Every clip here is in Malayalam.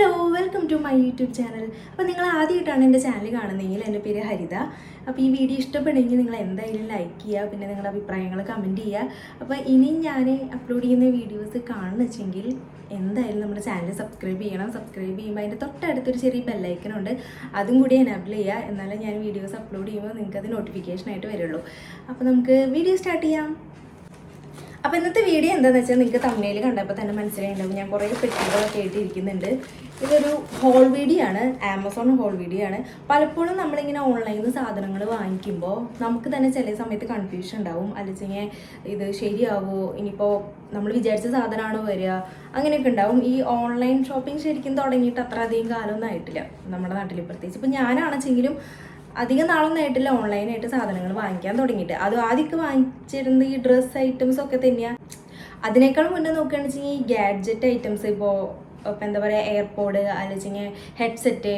Hello welcome to my YouTube channel അപ്പോൾ നിങ്ങൾ ആദ്യമായിട്ടാണ് എന്റെ ചാനൽ കാണുന്നതെങ്കിൽ എന്റെ പേര് ഹരിത. അപ്പോൾ ഈ വീഡിയോ ഇഷ്ടപ്പെടുമെങ്കിൽ നിങ്ങൾ എന്തായാലും ലൈക്ക് ചെയ്യുക പിന്നെ നിങ്ങളുടെ അഭിപ്രായങ്ങൾ കമന്റ് ചെയ്യുക. അപ്പോൾ ഇനിയും ഞാൻ അപ്ലോഡ് ചെയ്യുന്ന വീഡിയോസ് കാണുന്ന വെച്ചെങ്കിൽ എന്തായാലും നമ്മുടെ ചാനൽ സബ്സ്ക്രൈബ് ചെയ്യണം. സബ്സ്ക്രൈബ് ചെയ്യുമ്പോൾ അതിന്റെ തൊട്ടടുത്തൊരു ചെറിയ ബെല്ലൈക്കനുണ്ട് അതും കൂടി എനാബിൾ ചെയ്യുക. എന്നാലേ ഞാൻ വീഡിയോസ് അപ്ലോഡ് ചെയ്യുമ്പോൾ നിങ്ങൾക്കത് നോട്ടിഫിക്കേഷനായിട്ട് വരുള്ളൂ. അപ്പോൾ നമുക്ക് വീഡിയോ സ്റ്റാർട്ട് ചെയ്യാം. അപ്പോൾ ഇന്നത്തെ വീഡിയോ എന്താണെന്ന് വെച്ചാൽ നിങ്ങൾക്ക് തമ്മിൽ കണ്ടപ്പോൾ തന്നെ മനസ്സിലായിട്ടുണ്ടാവും ഞാൻ കുറേ പെട്ടികളൊക്കെ ആയിട്ട് ഇരിക്കുന്നുണ്ട് ഇതൊരു ഹോൾ വീഡിയോ ആണ്. ആമസോൺ ഹോൾ വീഡിയോ ആണ്. പലപ്പോഴും നമ്മളിങ്ങനെ ഓൺലൈനിൽ നിന്ന് സാധനങ്ങൾ വാങ്ങിക്കുമ്പോൾ നമുക്ക് തന്നെ ചില സമയത്ത് കൺഫ്യൂഷൻ ഉണ്ടാവും. അല്ലെങ്കിൽ ഇത് ശരിയാവോ? ഇനിയിപ്പോൾ നമ്മൾ വിചാരിച്ച സാധനമാണോ വരിക അങ്ങനെയൊക്കെ ഉണ്ടാവും. ഈ ഓൺലൈൻ ഷോപ്പിംഗ് ശരിക്കും തുടങ്ങിയിട്ട് അത്ര അധികം കാലമൊന്നും ആയിട്ടില്ല. നമ്മുടെ നാട്ടിൽ പ്രത്യേകിച്ച്. ഇപ്പോൾ ഞാനാണെച്ചെങ്കിലും അധികം നാളൊന്നും ആയിട്ടില്ല. ഓൺലൈനായിട്ട് സാധനങ്ങൾ വാങ്ങിക്കാൻ തുടങ്ങിയിട്ട്. അത് ആദ്യമൊക്കെ വാങ്ങിച്ചിരുന്നത് ഈ ഡ്രസ്സ് ഐറ്റംസ് ഒക്കെ തന്നെയാണ് അതിനേക്കാളും മുന്നേ നോക്കുകയാണെന്ന് വെച്ചാൽ ഈ ഗാഡ്ജറ്റ് ഐറ്റംസ് ഇപ്പോൾ ഇപ്പം എന്താ പറയുക എയർപോഡ് അല്ലെങ്കിൽ ഹെഡ്സെറ്റ്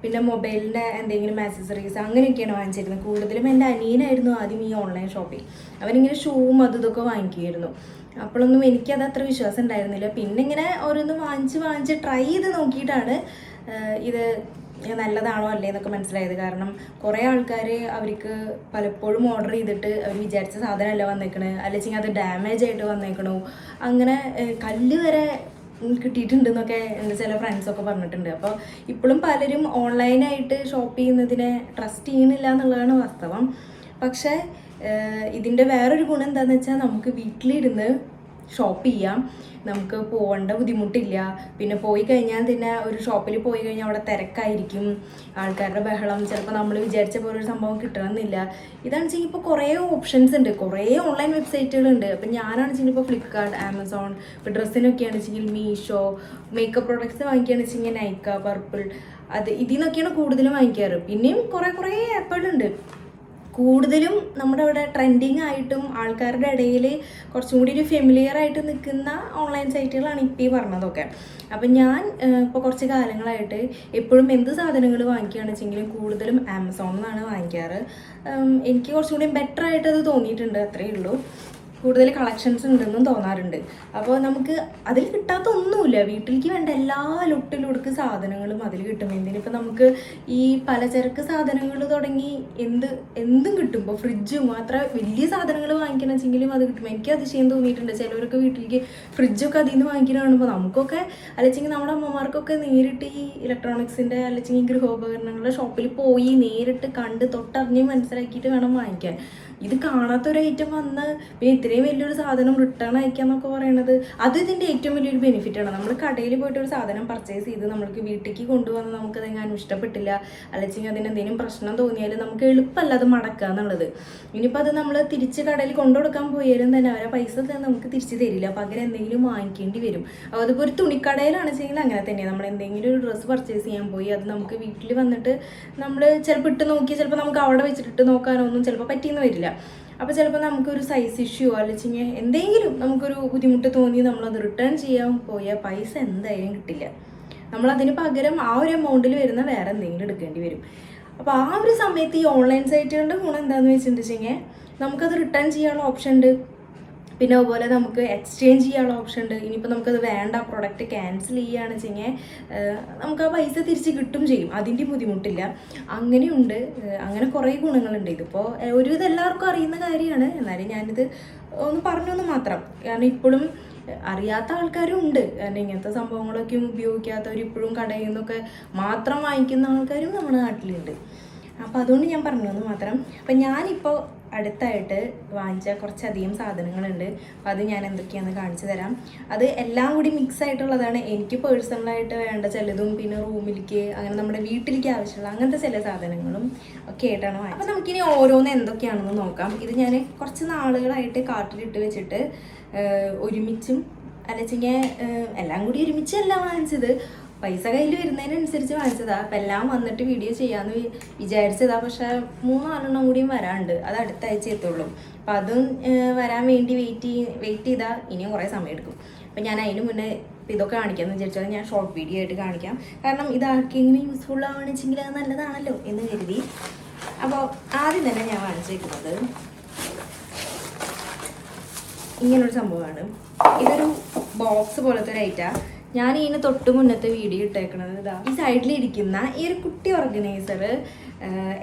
പിന്നെ മൊബൈലിന്റെ എന്തെങ്കിലും ആക്സസറീസ് അങ്ങനെയൊക്കെയാണ് വാങ്ങിച്ചിരുന്നത്. കൂടുതലും എന്റെ അനിയനായിരുന്നു ആദ്യം ഈ ഓൺലൈൻ ഷോപ്പിംഗ് അവനിങ്ങനെ ഷൂവും അതും ഇതൊക്കെ വാങ്ങിക്കുമായിരുന്നു. അപ്പോഴൊന്നും എനിക്കത് അത്ര വിശ്വാസം ഉണ്ടായിരുന്നില്ല. പിന്നെ ഇങ്ങനെ ഓരോന്ന് വാങ്ങിച്ച് വാങ്ങിച്ച് ട്രൈ ചെയ്ത് നോക്കിയിട്ടാണ് ഇത് നല്ലതാണോ അല്ലേ എന്നൊക്കെ മനസ്സിലായത്. കാരണം കുറേ ആൾക്കാർ അവർക്ക് പലപ്പോഴും ഓർഡർ ചെയ്തിട്ട് അവർ വിചാരിച്ച സാധനമല്ല വന്നേക്കണേ. അല്ലെങ്കിൽ അത് ഡാമേജ് ആയിട്ട് വന്നേക്കണു. അങ്ങനെ കല്ല് വരെ കിട്ടിയിട്ടുണ്ടെന്നൊക്കെ എന്റെ ചില ഫ്രണ്ട്സൊക്കെ പറഞ്ഞിട്ടുണ്ട്. അപ്പോൾ ഇപ്പോഴും പലരും ഓൺലൈനായിട്ട് ഷോപ്പ് ചെയ്യുന്നതിനെ ട്രസ്റ്റ് ചെയ്യുന്നില്ല എന്നുള്ളതാണ് വാസ്തവം. പക്ഷേ ഇതിന്റെ വേറൊരു ഗുണം എന്താണെന്ന് വെച്ചാൽ നമുക്ക് വീട്ടിലിരുന്ന് ഷോപ്പ് ചെയ്യാം നമുക്ക് പോകേണ്ട ബുദ്ധിമുട്ടില്ല. പിന്നെ പോയി കഴിഞ്ഞാൽ തന്നെ ഒരു ഷോപ്പിൽ പോയി കഴിഞ്ഞാൽ അവിടെ തിരക്കായിരിക്കും. ആൾക്കാരുടെ ബഹളം ചിലപ്പോൾ നമ്മൾ വിചാരിച്ച പോലെ ഒരു സംഭവം കിട്ടണമെന്നില്ല. ഇതാണ് വെച്ചാൽ ഇപ്പോൾ കുറേ ഓപ്ഷൻസ് ഉണ്ട്. കുറേ ഓൺലൈൻ വെബ്സൈറ്റുകളുണ്ട് അപ്പം ഞാനാണ് വെച്ചാൽ ഇപ്പോൾ ഫ്ലിപ്കാർട്ട് ആമസോൺ ഇപ്പോൾ ഡ്രസ്സിനൊക്കെയാണ് വെച്ചെങ്കിൽ മീഷോ മേക്കപ്പ് പ്രോഡക്ട്സ് വാങ്ങിക്കുകയാണെന്ന് വെച്ചെങ്കിൽ നൈക്ക പർപ്പിൾ അത് ഇതിൽ നിന്നൊക്കെയാണ് കൂടുതലും വാങ്ങിക്കാറ്. പിന്നെയും കുറേ കുറേ ആപ്പുകളുണ്ട് കൂടുതലും നമ്മുടെ അവിടെ ട്രെൻഡിങ് ആയിട്ടും ആൾക്കാരുടെ ഇടയിൽ കുറച്ചും കൂടി ഒരു ഫെമിലിയർ ആയിട്ട് നിൽക്കുന്ന ഓൺലൈൻ സൈറ്റുകളാണ് ഇപ്പോൾ ഈ പറഞ്ഞതൊക്കെ. അപ്പം ഞാൻ ഇപ്പോൾ കുറച്ച് കാലങ്ങളായിട്ട് എപ്പോഴും എന്ത് സാധനങ്ങൾ വാങ്ങിക്കുകയാണെന്ന് വെച്ചെങ്കിലും കൂടുതലും ആമസോണിൽ നിന്നാണ് വാങ്ങിക്കാറ്. എനിക്ക് കുറച്ചും കൂടി ബെറ്റർ ആയിട്ട് അത് തോന്നിയിട്ടുണ്ട് അത്രയേ ഉള്ളൂ. കൂടുതൽ കളക്ഷൻസ് ഉണ്ടെന്നും തോന്നാറുണ്ട്. അപ്പോൾ നമുക്ക് അതിൽ കിട്ടാത്ത ഒന്നുമില്ല വീട്ടിലേക്ക് വേണ്ട എല്ലാ ലുട്ടിലുടുക്ക് സാധനങ്ങളും അതിൽ കിട്ടും. എന്തിനിപ്പോൾ നമുക്ക് ഈ പലചരക്ക് സാധനങ്ങൾ തുടങ്ങി എന്ത് എന്തും കിട്ടും. ഇപ്പോൾ ഫ്രിഡ്ജും അത്ര വലിയ സാധനങ്ങൾ വാങ്ങിക്കണം വെച്ചെങ്കിലും അത് കിട്ടും. എനിക്ക് അതിശയം തോന്നിയിട്ടുണ്ട്. ചിലവരൊക്കെ വീട്ടിലേക്ക് ഫ്രിഡ്ജൊക്കെ അതിൽ നിന്ന് വാങ്ങിക്കുന്ന കാണുമ്പോൾ നമുക്കൊക്കെ അല്ലെങ്കിൽ നമ്മുടെ അമ്മമാർക്കൊക്കെ നേരിട്ട് ഈ ഇലക്ട്രോണിക്സിന്റെ അല്ലെങ്കിൽ ഗൃഹോപകരണങ്ങളുടെ ഷോപ്പിൽ പോയി നേരിട്ട് കണ്ട് തൊട്ടറിഞ്ഞ് മനസ്സിലാക്കിയിട്ട് വേണം വാങ്ങിക്കാൻ. ഇത് കാണാത്തൊരു ഐറ്റം വന്ന് പിന്നെ ഇത്രയും വലിയൊരു സാധനം റിട്ടേൺ അയക്കാന്നൊക്കെ പറയണത് അത് ഇതിന്റെ ഏറ്റവും വലിയൊരു ബെനിഫിറ്റ് ആണ്. നമ്മൾ കടയിൽ പോയിട്ട് ഒരു സാധനം പർച്ചേസ് ചെയ്ത് നമ്മൾക്ക് വീട്ടിലേക്ക് കൊണ്ടുവന്ന് നമുക്ക് അതെങ്ങാനും ഇഷ്ടപ്പെട്ടില്ല അല്ലെങ്കിൽ അതിന് എന്തെങ്കിലും പ്രശ്നം തോന്നിയാൽ നമുക്ക് എളുപ്പമല്ല അത് മടക്കുക എന്നുള്ളത്. ഇനിയിപ്പോൾ അത് നമ്മൾ തിരിച്ച് കടയിൽ കൊണ്ടു കൊടുക്കാൻ പോയാലും തന്നെ അവരെ പൈസ തന്നെ നമുക്ക് തിരിച്ച് തരില്ല. പകരം എന്തെങ്കിലും വാങ്ങിക്കേണ്ടി വരും. അതിപ്പോൾ ഒരു തുണിക്കടയിലാണ് ചെയ്യുന്നത് അങ്ങനെ തന്നെയാണ് നമ്മൾ എന്തെങ്കിലും ഒരു ഡ്രസ്സ് പർച്ചേസ് ചെയ്യാൻ പോയി അത് നമുക്ക് വീട്ടിൽ വന്നിട്ട് നമ്മൾ ചിലപ്പോൾ ഇട്ട് നോക്കി ചിലപ്പോൾ നമുക്ക് അവിടെ വെച്ചിട്ട് നോക്കാനൊന്നും ചിലപ്പോൾ പറ്റിയെന്ന് വരില്ല. അപ്പോൾ ചിലപ്പോൾ നമുക്കൊരു സൈസ് ഇഷ്യൂ അല്ലെങ്കിൽ എന്തെങ്കിലും നമുക്കൊരു ബുദ്ധിമുട്ട് തോന്നി നമ്മളത് റിട്ടേൺ ചെയ്യാൻ പോയ പൈസ എന്തായാലും കിട്ടില്ല. നമ്മൾ അതിന് പകരം ആ ഒരു എമൗണ്ടിൽ വരുന്ന വേറെ എന്തെങ്കിലും എടുക്കേണ്ടി വരും. അപ്പോൾ ആ ഒരു സമയത്ത് ഈ ഓൺലൈൻ സൈറ്റുകളുടെ ഗുണം എന്താണെന്ന് വെച്ചിട്ടുണ്ടെങ്കിൽ നമുക്കത് റിട്ടേൺ ചെയ്യാനുള്ള ഓപ്ഷൻ ഉണ്ട്. പിന്നെ അതുപോലെ നമുക്ക് എക്സ്ചേഞ്ച് ചെയ്യാനുള്ള ഓപ്ഷൻ ഉണ്ട്. ഇനിയിപ്പോൾ നമുക്കത് വേണ്ട. പ്രൊഡക്റ്റ് ക്യാൻസൽ ചെയ്യുകയാണ് വെച്ചെങ്കിൽ നമുക്ക് ആ പൈസ തിരിച്ച് കിട്ടും ചെയ്യും. അതിന്റെ ബുദ്ധിമുട്ടില്ല. അങ്ങനെയുണ്ട്. അങ്ങനെ കുറേ ഗുണങ്ങളുണ്ട്. ഇതിപ്പോൾ ഒരു ഇത് എല്ലാവർക്കും അറിയുന്ന കാര്യമാണ്. എന്നാലും ഞാനിത് ഒന്ന് പറഞ്ഞൊന്ന് മാത്രം. കാരണം ഇപ്പോഴും അറിയാത്ത ആൾക്കാരും ഉണ്ട്. കാരണം ഇങ്ങനത്തെ സംഭവങ്ങളൊക്കെ ഉപയോഗിക്കാത്തവർ ഇപ്പോഴും കടയിൽ നിന്നൊക്കെ മാത്രം വാങ്ങിക്കുന്ന ആൾക്കാരും നമ്മുടെ നാട്ടിലുണ്ട്. അപ്പോൾ അതുകൊണ്ട് ഞാൻ പറഞ്ഞു എന്ന് മാത്രം. അപ്പം ഞാനിപ്പോൾ അടുത്തായിട്ട് വാങ്ങിച്ച കുറച്ചധികം സാധനങ്ങളുണ്ട്. അപ്പോൾ അത് ഞാൻ എന്തൊക്കെയാണെന്ന് കാണിച്ചു തരാം. അത് എല്ലാം കൂടി മിക്സ് ആയിട്ടുള്ളതാണ്. എനിക്ക് പേഴ്സണലായിട്ട് വേണ്ട ചിലതും പിന്നെ റൂമിലേക്ക് അങ്ങനെ നമ്മുടെ വീട്ടിലേക്ക് ആവശ്യമുള്ള അങ്ങനത്തെ ചില സാധനങ്ങളും ഒക്കെ ആയിട്ടാണ് വാങ്ങിച്ചത്. അപ്പോൾ നമുക്കിനി ഓരോന്ന് എന്തൊക്കെയാണെന്ന് നോക്കാം. ഇത് ഞാൻ കുറച്ച് നാളുകളായിട്ട് കാട്ടിലിട്ട് വെച്ചിട്ട് ഒരുമിച്ചും അല്ലെങ്കിൽ എല്ലാം കൂടി ഒരുമിച്ചല്ല വാങ്ങിച്ചത്. പൈസ കയ്യിൽ വരുന്നതിനനുസരിച്ച് വാങ്ങിച്ചതാ. അപ്പം എല്ലാം വന്നിട്ട് വീഡിയോ ചെയ്യാമെന്ന് വിചാരിച്ചതാ. പക്ഷേ മൂന്നാലെണ്ണം കൂടിയും വരാണ്ട്. അത് അടുത്ത ആഴ്ച എത്തുള്ളൂ. അപ്പം അതും വരാൻ വേണ്ടി വെയിറ്റ് വെയിറ്റ് ചെയ്താൽ ഇനിയും കുറേ സമയം എടുക്കും. അപ്പം ഞാൻ അതിന് മുന്നേ ഇതൊക്കെ കാണിക്കാമെന്ന് വിചാരിച്ചാൽ ഞാൻ ഷോർട്ട് വീഡിയോ ആയിട്ട് കാണിക്കാം. കാരണം ഇത് ആർക്കെങ്കിലും യൂസ്ഫുൾ ആവണമെച്ചെങ്കിൽ അത് നല്ലതാണല്ലോ എന്ന് കരുതി. അപ്പോൾ ആദ്യം തന്നെ ഞാൻ വാങ്ങിച്ചേക്കുന്നത് ഇങ്ങനൊരു സംഭവമാണ്. ഇതൊരു ബോക്സ് പോലത്തെ ഒരു ഐറ്റാ ഞാൻ ഇതിന് തൊട്ട് മുന്നത്തെ വീഡിയോ ഇട്ടേക്കണത് ഈ സൈഡിൽ ഇരിക്കുന്ന ഈ ഒരു കുട്ടി ഓർഗനൈസർ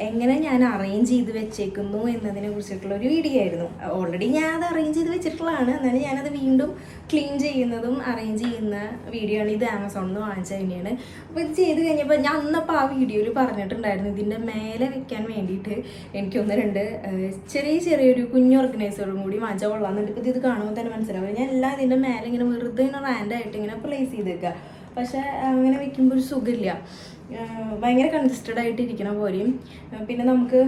എങ്ങനെ ഞാൻ അറേഞ്ച് ചെയ്ത് വെച്ചേക്കുന്നു എന്നതിനെ കുറിച്ചിട്ടുള്ള ഒരു വീഡിയോ ആയിരുന്നു. ഓൾറെഡി ഞാൻ അത് അറേഞ്ച് ചെയ്ത് വെച്ചിട്ടുള്ളതാണ്. എന്നാലും ഞാനത് വീണ്ടും ക്ലീൻ ചെയ്യുന്നതും അറേഞ്ച് ചെയ്യുന്ന വീഡിയോ ആണ്. ഇത് ആമസോണിൽ നിന്ന് വാങ്ങിച്ചത് തന്നെയാണ് അപ്പോൾ ഇത് ചെയ്ത് കഴിഞ്ഞപ്പോൾ ഞാൻ അന്നപ്പോൾ ആ വീഡിയോയിൽ പറഞ്ഞിട്ടുണ്ടായിരുന്നു. ഇതിന്റെ മേലെ വെക്കാൻ വേണ്ടിയിട്ട് എനിക്കൊന്ന് രണ്ട് ചെറിയ ചെറിയൊരു കുഞ്ഞു ഓർഗനൈസറും കൂടി വാങ്ങിച്ചാൽ കൊള്ളാമെന്നുണ്ട് ഇപ്പോൾ ഇത് കാണുമ്പോൾ തന്നെ മനസ്സിലാവും. ഞാൻ എല്ലാം ഇതിന്റെ മേലെ ഇങ്ങനെ വെറുതെ ഇങ്ങനെ റാൻഡായിട്ട് ഇങ്ങനെ പ്ലേസ് ചെയ്തേക്കുക പക്ഷേ അങ്ങനെ വെക്കുമ്പോൾ ഒരു സുഖമില്ല. ഭയങ്കര കൺസിസ്റ്റഡ് ആയിട്ട് ഇരിക്കണ പോലെയും പിന്നെ നമുക്ക്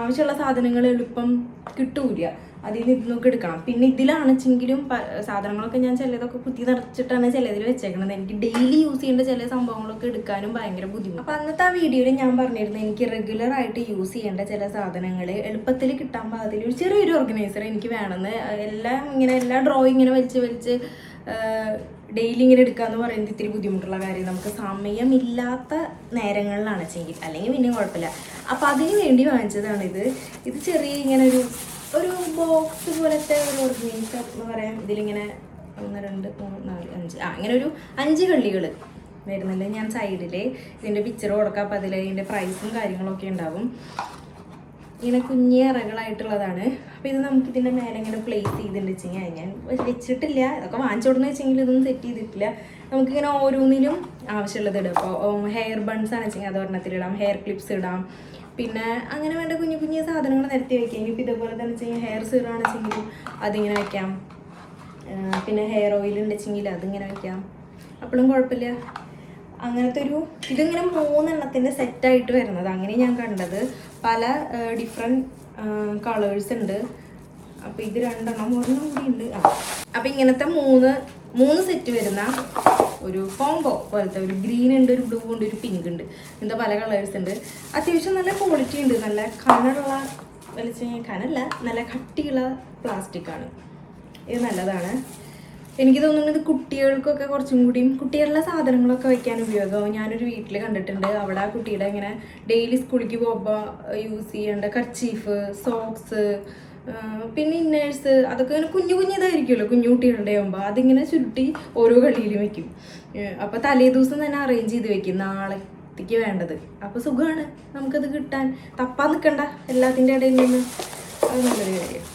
ആവശ്യമുള്ള സാധനങ്ങൾ എളുപ്പം കിട്ടൂല അതിൽ നിന്ന് ഇതിനൊക്കെ എടുക്കണം. പിന്നെ ഇതിലാണെച്ചെങ്കിലും സാധനങ്ങളൊക്കെ ഞാൻ ചിലതൊക്കെ കുത്തി നിറച്ചിട്ടാണ് ചിലതിൽ വെച്ചേക്കണത്. എനിക്ക് ഡെയിലി യൂസ് ചെയ്യേണ്ട ചില സംഭവങ്ങളൊക്കെ എടുക്കാനും ഭയങ്കര ബുദ്ധിമുട്ട്. അപ്പം അന്നത്തെ ആ വീഡിയോയിൽ ഞാൻ പറഞ്ഞിരുന്നു എനിക്ക് റെഗുലർ ആയിട്ട് യൂസ് ചെയ്യേണ്ട ചില സാധനങ്ങൾ എളുപ്പത്തിൽ കിട്ടാൻ പാകത്തിൽ ഒരു ചെറിയൊരു ഓർഗനൈസർ എനിക്ക് വേണമെന്ന്. എല്ലാം ഇങ്ങനെ എല്ലാ ഡ്രോയിങ് ഇങ്ങനെ വലിച്ച് വലിച്ച് ഡെയിലി ഇങ്ങനെ എടുക്കുക എന്ന് പറയുന്നത് ഇത്തിരി ബുദ്ധിമുട്ടുള്ള കാര്യം. നമുക്ക് സമയമില്ലാത്ത നേരങ്ങളിലാണ് വെച്ചെങ്കിൽ അല്ലെങ്കിൽ പിന്നെ കുഴപ്പമില്ല. അപ്പം അതിന് വേണ്ടി വാങ്ങിച്ചതാണ് ഇത് ഇത് ചെറിയ ഇങ്ങനെ ഒരു ഒരു ബോക്സ് പോലത്തെ ഒരു ഓർഗനൈസർ എന്ന് പറയാം. ഇതിലിങ്ങനെ ഒന്ന് രണ്ട് മൂന്ന് നാല് അഞ്ച്. ആ ഇങ്ങനെ ഒരു അഞ്ച് കള്ളികൾ വരുന്നുണ്ട് ഞാൻ സൈഡിൽ ഇതിന്റെ പിക്ചർ കൊടുക്കാം. അപ്പം അതിൽ ഇതിന്റെ പ്രൈസും കാര്യങ്ങളൊക്കെ ഉണ്ടാവും. ഇങ്ങനെ കുഞ്ഞി ഇറകളായിട്ടുള്ളതാണ്. അപ്പോൾ ഇത് നമുക്ക് ഇതിന്റെ മേലെ ഇങ്ങനെ പ്ലേസ് ചെയ്തിട്ടുണ്ട് കഴിഞ്ഞാൽ ഞാൻ വെച്ചിട്ടില്ല. ഇതൊക്കെ വാങ്ങിച്ചു കൊടുന്ന് വെച്ചെങ്കിൽ ഇതൊന്നും സെറ്റ് ചെയ്തിട്ടില്ല. നമുക്കിങ്ങനെ ഓരോന്നിലും ആവശ്യമുള്ളത് ഇടാം. അപ്പോൾ ഹെയർ ബൺസ് ആണ് വെച്ചെങ്കിൽ അത് ഒരെണ്ണത്തിലിടാം ഹെയർ ക്ലിപ്സ് ഇടാം. പിന്നെ അങ്ങനെ വേണ്ട കുഞ്ഞു കുഞ്ഞു സാധനങ്ങൾ നിരത്തി വയ്ക്കാം ഇനിയിപ്പോൾ ഇതേപോലെ തന്നെ വെച്ചാൽ ഹെയർ സീറാണ് വെച്ചെങ്കിലും അതിങ്ങനെ വയ്ക്കാം പിന്നെ ഹെയർ ഓയിൽ ഉണ്ടെച്ചെങ്കിൽ അതിങ്ങനെ വയ്ക്കാം അപ്പോഴും കുഴപ്പമില്ല. അങ്ങനത്തെ ഒരു ഇതിങ്ങനെ മൂന്നെണ്ണത്തിന്റെ സെറ്റായിട്ട് വരുന്നത്? അങ്ങനെ ഞാൻ കണ്ടത്. പല ഡിഫറെന്റ് കളേഴ്സ് ഉണ്ട്. അപ്പോൾ ഇത് രണ്ടെണ്ണം ഒരെണ്ണം കൂടി ഉണ്ട്. അപ്പോൾ ഇങ്ങനത്തെ മൂന്ന് മൂന്ന് സെറ്റ് വരുന്ന ഒരു കോംബോ പോലത്തെ ഒരു ഗ്രീൻ ഉണ്ട് ഒരു ബ്ലൂ ഉണ്ട് ഒരു പിങ്ക് ഉണ്ട്. ഇങ്ങനത്തെ പല കളേഴ്സ് ഉണ്ട്. അത്യാവശ്യം നല്ല ക്വാളിറ്റി ഉണ്ട്. നല്ല കനറുള്ള വലിച്ച കനല്ല നല്ല കട്ടിയുള്ള പ്ലാസ്റ്റിക് ആണ്. ഇത് നല്ലതാണ്. എനിക്ക് തോന്നുന്നു ഇത് കുട്ടികൾക്കൊക്കെ കുറച്ചും കൂടിയും കുട്ടികളുടെ സാധനങ്ങളൊക്കെ വെക്കാൻ ഉപയോഗമാവും. ഞാനൊരു വീട്ടിൽ കണ്ടിട്ടുണ്ട്. അവിടെ ആ കുട്ടിയുടെ ഇങ്ങനെ ഡെയിലി സ്കൂളിലേക്ക് പോകുമ്പോൾ യൂസ് ചെയ്യേണ്ട കർച്ചീഫ് സോക്സ് പിന്നെ ഇന്നേഴ്സ് അതൊക്കെ ഇങ്ങനെ കുഞ്ഞു കുഞ്ഞിതായിരിക്കുമല്ലോ കുഞ്ഞു കുട്ടികളുടെ ആകുമ്പോൾ അതിങ്ങനെ ചുരുട്ടി ഓരോ കളിയിലും വെക്കും. അപ്പോൾ തലേ ദിവസം തന്നെ അറേഞ്ച് ചെയ്ത് വെക്കും നാളെ നാളത്തേക്ക് വേണ്ടത്. അപ്പോൾ സുഖമാണ് നമുക്കത് കിട്ടാൻ. തപ്പാൻ നിൽക്കണ്ട എല്ലാത്തിന്റെ ഇടയിൽ നിന്ന്. അത് നല്ലൊരു കാര്യം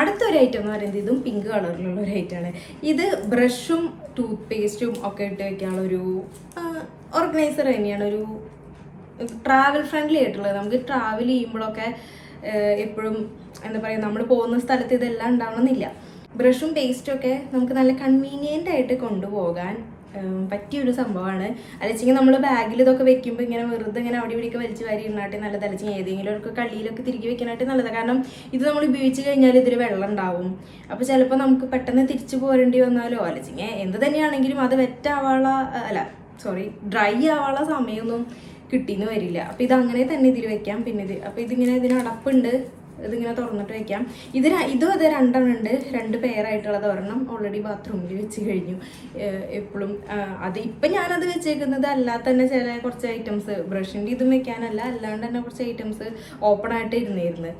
അടുത്തൊരു ഐറ്റം എന്ന് പറയുന്നത് ഇതും പിങ്ക് കളറിലുള്ള ഒരു ഐറ്റമാണ് ഇത് ബ്രഷും ടൂത്ത് പേസ്റ്റും ഒക്കെ ഇട്ട് വെക്കാനുള്ള ഒരു ഓർഗനൈസർ തന്നെയാണ് ഒരു ട്രാവൽ ഫ്രണ്ട്ലി ആയിട്ടുള്ളത്. നമുക്ക് ട്രാവൽ ചെയ്യുമ്പോഴൊക്കെ എപ്പോഴും എന്താ പറയുക നമ്മൾ പോകുന്ന സ്ഥലത്ത് ഇതെല്ലാം ഉണ്ടാവണമെന്നില്ല. ബ്രഷും പേസ്റ്റും ഒക്കെ നമുക്ക് നല്ല കൺവീനിയന്റ് ആയിട്ട് കൊണ്ടുപോകാൻ പറ്റിയൊരു സംഭവമാണ്. അലച്ചെങ്കിൽ നമ്മൾ ബാഗിൽ ഇതൊക്കെ വെക്കുമ്പോൾ ഇങ്ങനെ വെറുതെ ഇങ്ങനെ അവിടെ ഇവിടെയൊക്കെ വലിച്ച് വാരി ഇരുന്നാട്ടെ നല്ലത്. അല്ലെങ്കിൽ ഏതെങ്കിലും ഒക്കെ കള്ളിയിലൊക്കെ തിരികെ വെക്കാനായിട്ട് നല്ലതാണ് കാരണം ഇത് നമ്മൾ ഉപയോഗിച്ച് കഴിഞ്ഞാൽ ഇതിൽ വെള്ളം ഉണ്ടാവും. അപ്പോൾ ചിലപ്പോൾ നമുക്ക് പെട്ടെന്ന് തിരിച്ചു പോരേണ്ടി വന്നാലോ? അല്ലെങ്കിൽ എന്ത് തന്നെയാണെങ്കിലും അത് വെറ്റാവാള അല്ല സോറി ഡ്രൈ ആവാനുള്ള സമയമൊന്നും കിട്ടിയെന്ന് വരില്ല. അപ്പോൾ ഇത് അങ്ങനെ തന്നെ ഇതിൽ വെക്കാം. പിന്നെ ഇത് അപ്പോൾ ഇതിങ്ങനെ ഇതിന് അടപ്പുണ്ട് ഇതിങ്ങനെ തുറന്നിട്ട് വെക്കാം. ഇത് ഇതും അതെ രണ്ടെണ്ണം ഉണ്ട്. രണ്ട് പെയറായിട്ടുള്ളത് ഒരെണ്ണം ഓൾറെഡി ബാത്റൂമിൽ വെച്ച് കഴിഞ്ഞു. എപ്പോഴും അത് ഇപ്പം ഞാനത് വെച്ചേക്കുന്നത് അല്ലാതെ തന്നെ ചില കുറച്ച് ഐറ്റംസ് ബ്രഷിന്റെ ഇതും വെക്കാനല്ല. അല്ലാണ്ട് തന്നെ കുറച്ച് ഐറ്റംസ് ഓപ്പൺ ആയിട്ട് ഇരുന്നിരുന്നു.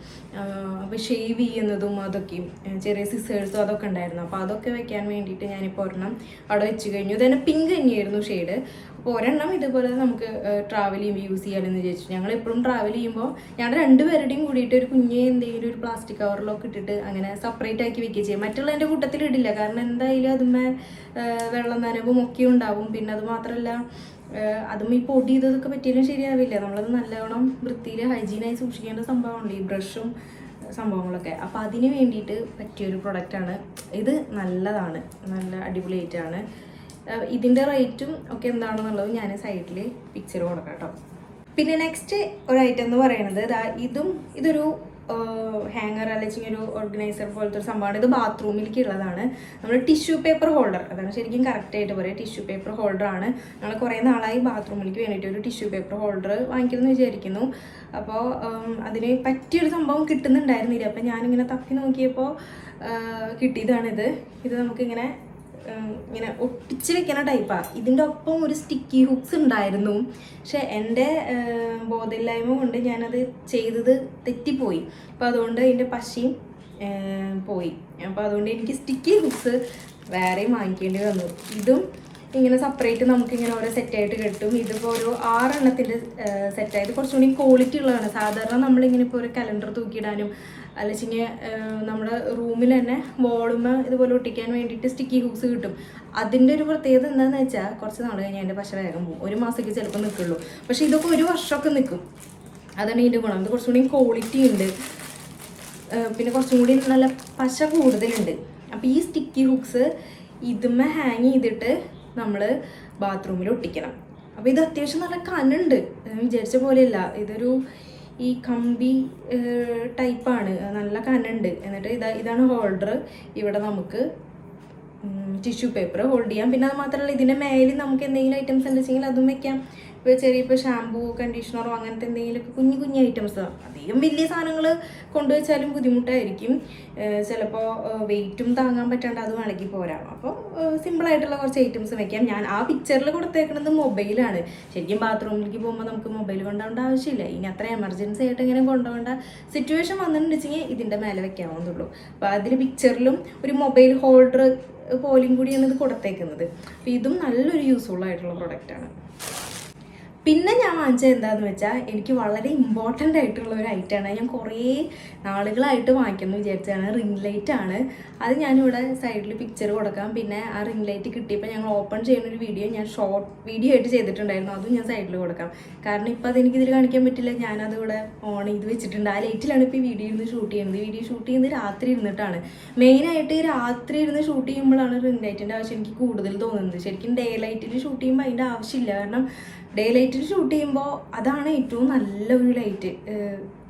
അപ്പോൾ ഷേവ് ചെയ്യുന്നതും അതൊക്കെയും ചെറിയ സിസേഴ്സും അതൊക്കെ ഉണ്ടായിരുന്നു. അപ്പോൾ അതൊക്കെ വെക്കാൻ വേണ്ടിയിട്ട് ഞാനിപ്പോൾ ഒരെണ്ണം അവിടെ വെച്ച് കഴിഞ്ഞു. ഇത് തന്നെ പിങ്ക് തന്നെയായിരുന്നു ഷെയ്ഡ് അപ്പോൾ ഒരെണ്ണം ഇതുപോലെ നമുക്ക് ട്രാവൽ ചെയ്യുമ്പോൾ യൂസ് ചെയ്യാമെന്ന് വിചാരിച്ചു. ഞങ്ങൾ എപ്പോഴും ട്രാവൽ ചെയ്യുമ്പോൾ ഞങ്ങളുടെ രണ്ടുപേരുടെയും കൂടിയിട്ട് ഒരു കുഞ്ഞെ എന്തെങ്കിലും ഒരു പ്ലാസ്റ്റിക് കവറിലൊക്കെ ഇട്ടിട്ട് അങ്ങനെ സെപ്പറേറ്റ് ആക്കി വെക്കുക ചെയ്യും. മറ്റുള്ളതിന്റെ കൂട്ടത്തിൽ ഇടില്ല. കാരണം എന്തായാലും അതുമേ വെള്ളം നനവും ഒക്കെ ഉണ്ടാവും. പിന്നെ അത് മാത്രമല്ല അതും ഈ പൊടി ഇതൊക്കെ പറ്റിയാലും ശരിയാവില്ല. നമ്മളത് നല്ലവണ്ണം വൃത്തിയിൽ ഹൈജീനായി സൂക്ഷിക്കേണ്ട സംഭവമുണ്ട് ഈ ബ്രഷും സംഭവങ്ങളൊക്കെ. അപ്പോൾ അതിന് വേണ്ടിയിട്ട് പറ്റിയൊരു പ്രൊഡക്റ്റാണ് ഇത് നല്ലതാണ്. നല്ല അടിപൊളിയായിട്ടാണ് ഇതിന്റെ റേറ്റും ഒക്കെ എന്താണെന്നുള്ളത് ഞാൻ സൈഡിൽ പിക്ചർ കൊടുക്കാം കേട്ടോ. പിന്നെ നെക്സ്റ്റ് ഒരു ഐറ്റം എന്ന് പറയുന്നത് ദാ ഇതും ഇതൊരു ഹാങ്ങർ അല്ലെങ്കിൽ ഒരു ഓർഗനൈസർ പോലത്തെ ഒരു സംഭവമാണ്. ഇത് ബാത്റൂമിലേക്ക് ഉള്ളതാണ്. നമ്മൾ ടിഷ്യൂ പേപ്പർ ഹോൾഡർ അതാണ് ശരിക്കും കറക്റ്റായിട്ട് പറയുക ടിഷ്യൂ പേപ്പർ ഹോൾഡർ ആണ്. ഞങ്ങൾ കുറേ നാളായി ബാത്റൂമിലേക്ക് വേണ്ടിയിട്ട് ഒരു ടിഷ്യൂ പേപ്പർ ഹോൾഡർ വാങ്ങിക്കണമെന്ന് വിചാരിക്കുന്നു. അപ്പോൾ അതിന് പറ്റിയൊരു സംഭവം കിട്ടുന്നുണ്ടായിരുന്നില്ല. അപ്പോൾ ഞാനിങ്ങനെ തപ്പി നോക്കിയപ്പോൾ കിട്ടിയതാണിത്. ഇത് നമുക്കിങ്ങനെ ഇങ്ങനെ ഒട്ടിച്ച് വെക്കുന്ന ടൈപ്പാണ് ഇതിന്റെ ഒപ്പം ഒരു സ്റ്റിക്കി ഹുക്സ് ഉണ്ടായിരുന്നു. പക്ഷെ എന്റെ ബോധമില്ലായ്മ കൊണ്ട് ഞാനത് ചെയ്തത് തെറ്റിപ്പോയി. അപ്പോൾ അതുകൊണ്ട് അതിന്റെ പശയും പോയി. അപ്പോൾ അതുകൊണ്ട് എനിക്ക് സ്റ്റിക്കി ഹുക്സ് വേറെയും വാങ്ങിക്കേണ്ടി വന്നു. ഇതും ഇങ്ങനെ സെപ്പറേറ്റ് നമുക്ക് ഇങ്ങനെ ഓരോ സെറ്റായിട്ട് കിട്ടും. ഇതിപ്പോൾ ഒരു ആറെണ്ണത്തിന്റെ സെറ്റായിട്ട് കുറച്ചും കൂടി ക്വാളിറ്റി ഉള്ളതാണ്. സാധാരണ നമ്മളിങ്ങനെ ഇപ്പോൾ ഒരു കലണ്ടർ തൂക്കിയിടാനും അല്ലെങ്കിൽ നമ്മുടെ റൂമിൽ തന്നെ വോളുമ ഇതുപോലെ ഒട്ടിക്കാൻ വേണ്ടിയിട്ട് സ്റ്റിക്കി ഹൂക്സ് കിട്ടും. അതിന്റെ ഒരു പ്രത്യേകത എന്താണെന്ന് വെച്ചാൽ കുറച്ച് നാൾ കഴിഞ്ഞാൽ അതിന്റെ പശ വേഗം പോകും. ഒരു മാസത്തേക്ക് ചിലപ്പോൾ നിൽക്കുള്ളൂ. പക്ഷേ ഇതൊക്കെ ഒരു വർഷമൊക്കെ നിൽക്കും. അതാണ് ഇതിന്റെ ഗുണം. ഇത് കുറച്ചും കൂടി ക്വാളിറ്റി ഉണ്ട്. പിന്നെ കുറച്ചും കൂടി നല്ല പശ കൂടുതലുണ്ട്. അപ്പോൾ ഈ സ്റ്റിക്കി ഹുക്സ് ഇതുമ്മ ഹാങ് ചെയ്തിട്ട് നമ്മൾ ബാത്റൂമിൽ ഒട്ടിക്കണം. അപ്പോൾ ഇത് അത്യാവശ്യം നല്ല കനുണ്ട് വിചാരിച്ച പോലെയല്ല. ഇതൊരു ഈ കമ്പി ടൈപ്പാണ്. നല്ല കനുണ്ട്. എന്നിട്ട് ഇതാ ഇതാണ് ഹോൾഡർ. ഇവിടെ നമുക്ക് ടിഷ്യൂ പേപ്പർ ഹോൾഡ് ചെയ്യാം. പിന്നെ അത് മാത്രമല്ല ഇതിന്റെ മേലിൽ നമുക്ക് എന്തെങ്കിലും ഐറ്റംസ് ഉണ്ടെങ്കിൽ അതും വെക്കാം. ഇപ്പോൾ ചെറിയ ഇപ്പോൾ ഷാമ്പൂ കണ്ടീഷണറോ അങ്ങനത്തെ എന്തെങ്കിലുമൊക്കെ കുഞ്ഞു കുഞ്ഞു ഐറ്റംസ് അധികം വലിയ സാധനങ്ങൾ കൊണ്ടുവച്ചാലും ബുദ്ധിമുട്ടായിരിക്കും. ചിലപ്പോൾ വെയിറ്റും താങ്ങാൻ പറ്റാണ്ട് അത് വേണമെങ്കിൽ പോരാ. അപ്പോൾ സിമ്പിളായിട്ടുള്ള കുറച്ച് ഐറ്റംസ് വയ്ക്കാം ഞാൻ ആ പിക്ചറിൽ കൊടുത്തേക്കുന്നത് മൊബൈലാണ് ശരിക്കും ബാത്റൂമിലേക്ക് പോകുമ്പോൾ നമുക്ക് മൊബൈൽ കൊണ്ടുപോകേണ്ട ആവശ്യമില്ല. ഇനി അത്ര എമർജൻസി ആയിട്ട് ഇങ്ങനെ കൊണ്ടുപോകേണ്ട സിറ്റുവേഷൻ വന്നിട്ടുണ്ടെങ്കിൽ ഇതിന്റെ മേലെ വെക്കാവുന്നുള്ളൂ അപ്പോൾ അതിൽ പിക്ചറിലും ഒരു മൊബൈൽ ഹോൾഡർ പോലും കൂടിയാണ് ഇത് കൊടുത്തേക്കുന്നത്. അപ്പോൾ ഇതും നല്ലൊരു യൂസ്ഫുൾ ആയിട്ടുള്ള പ്രൊഡക്റ്റാണ് പിന്നെ ഞാൻ വാങ്ങിച്ചത് എന്താണെന്ന് വെച്ചാൽ എനിക്ക് വളരെ ഇമ്പോർട്ടന്റ് ആയിട്ടുള്ള ഒരു ഐറ്റമാണ് ഞാൻ കുറേ നാളുകളായിട്ട് വാങ്ങിക്കുന്നു വിചാരിച്ചതാണ്. റിംഗ് ലൈറ്റ് ആണ്. അത് ഞാനിവിടെ സൈഡിൽ പിക്ചർ കൊടുക്കാം. പിന്നെ ആ റിംഗ് ലൈറ്റ് കിട്ടിയപ്പോൾ ഞങ്ങൾ ഓപ്പൺ ചെയ്യുന്ന ഒരു വീഡിയോ ഞാൻ ഷോർട്ട് വീഡിയോ ആയിട്ട് ചെയ്തിട്ടുണ്ടായിരുന്നു. അതും ഞാൻ സൈഡിൽ കൊടുക്കാം. കാരണം ഇപ്പോൾ അതെനിക്ക് ഇതിൽ കാണിക്കാൻ പറ്റില്ല. ഞാനതിവിടെ ഓൺ ചെയ്ത് വെച്ചിട്ടുണ്ട്. ആ ലൈറ്റിലാണ് ഇപ്പോൾ ഈ വീഡിയോ ഇരുന്ന് ഷൂട്ട് ചെയ്യുന്നത്. വീഡിയോ ഷൂട്ട് ചെയ്യുന്നത് രാത്രി ഇരുന്നിട്ടാണ്. മെയിനായിട്ട് രാത്രി ഇരുന്ന് ഷൂട്ട് ചെയ്യുമ്പോഴാണ് റിംഗ് ലൈറ്റിന്റെ ആവശ്യം എനിക്ക് കൂടുതൽ തോന്നുന്നത്. ശരിക്കും ഡേ ലൈറ്റിൽ ഷൂട്ട് ചെയ്യുമ്പോൾ അതിന്റെ ആവശ്യമില്ല. കാരണം ഡേ ലൈറ്റിൽ ഷൂട്ട് ചെയ്യുമ്പോൾ അതാണ് ഏറ്റവും നല്ല ഒരു ലൈറ്റ്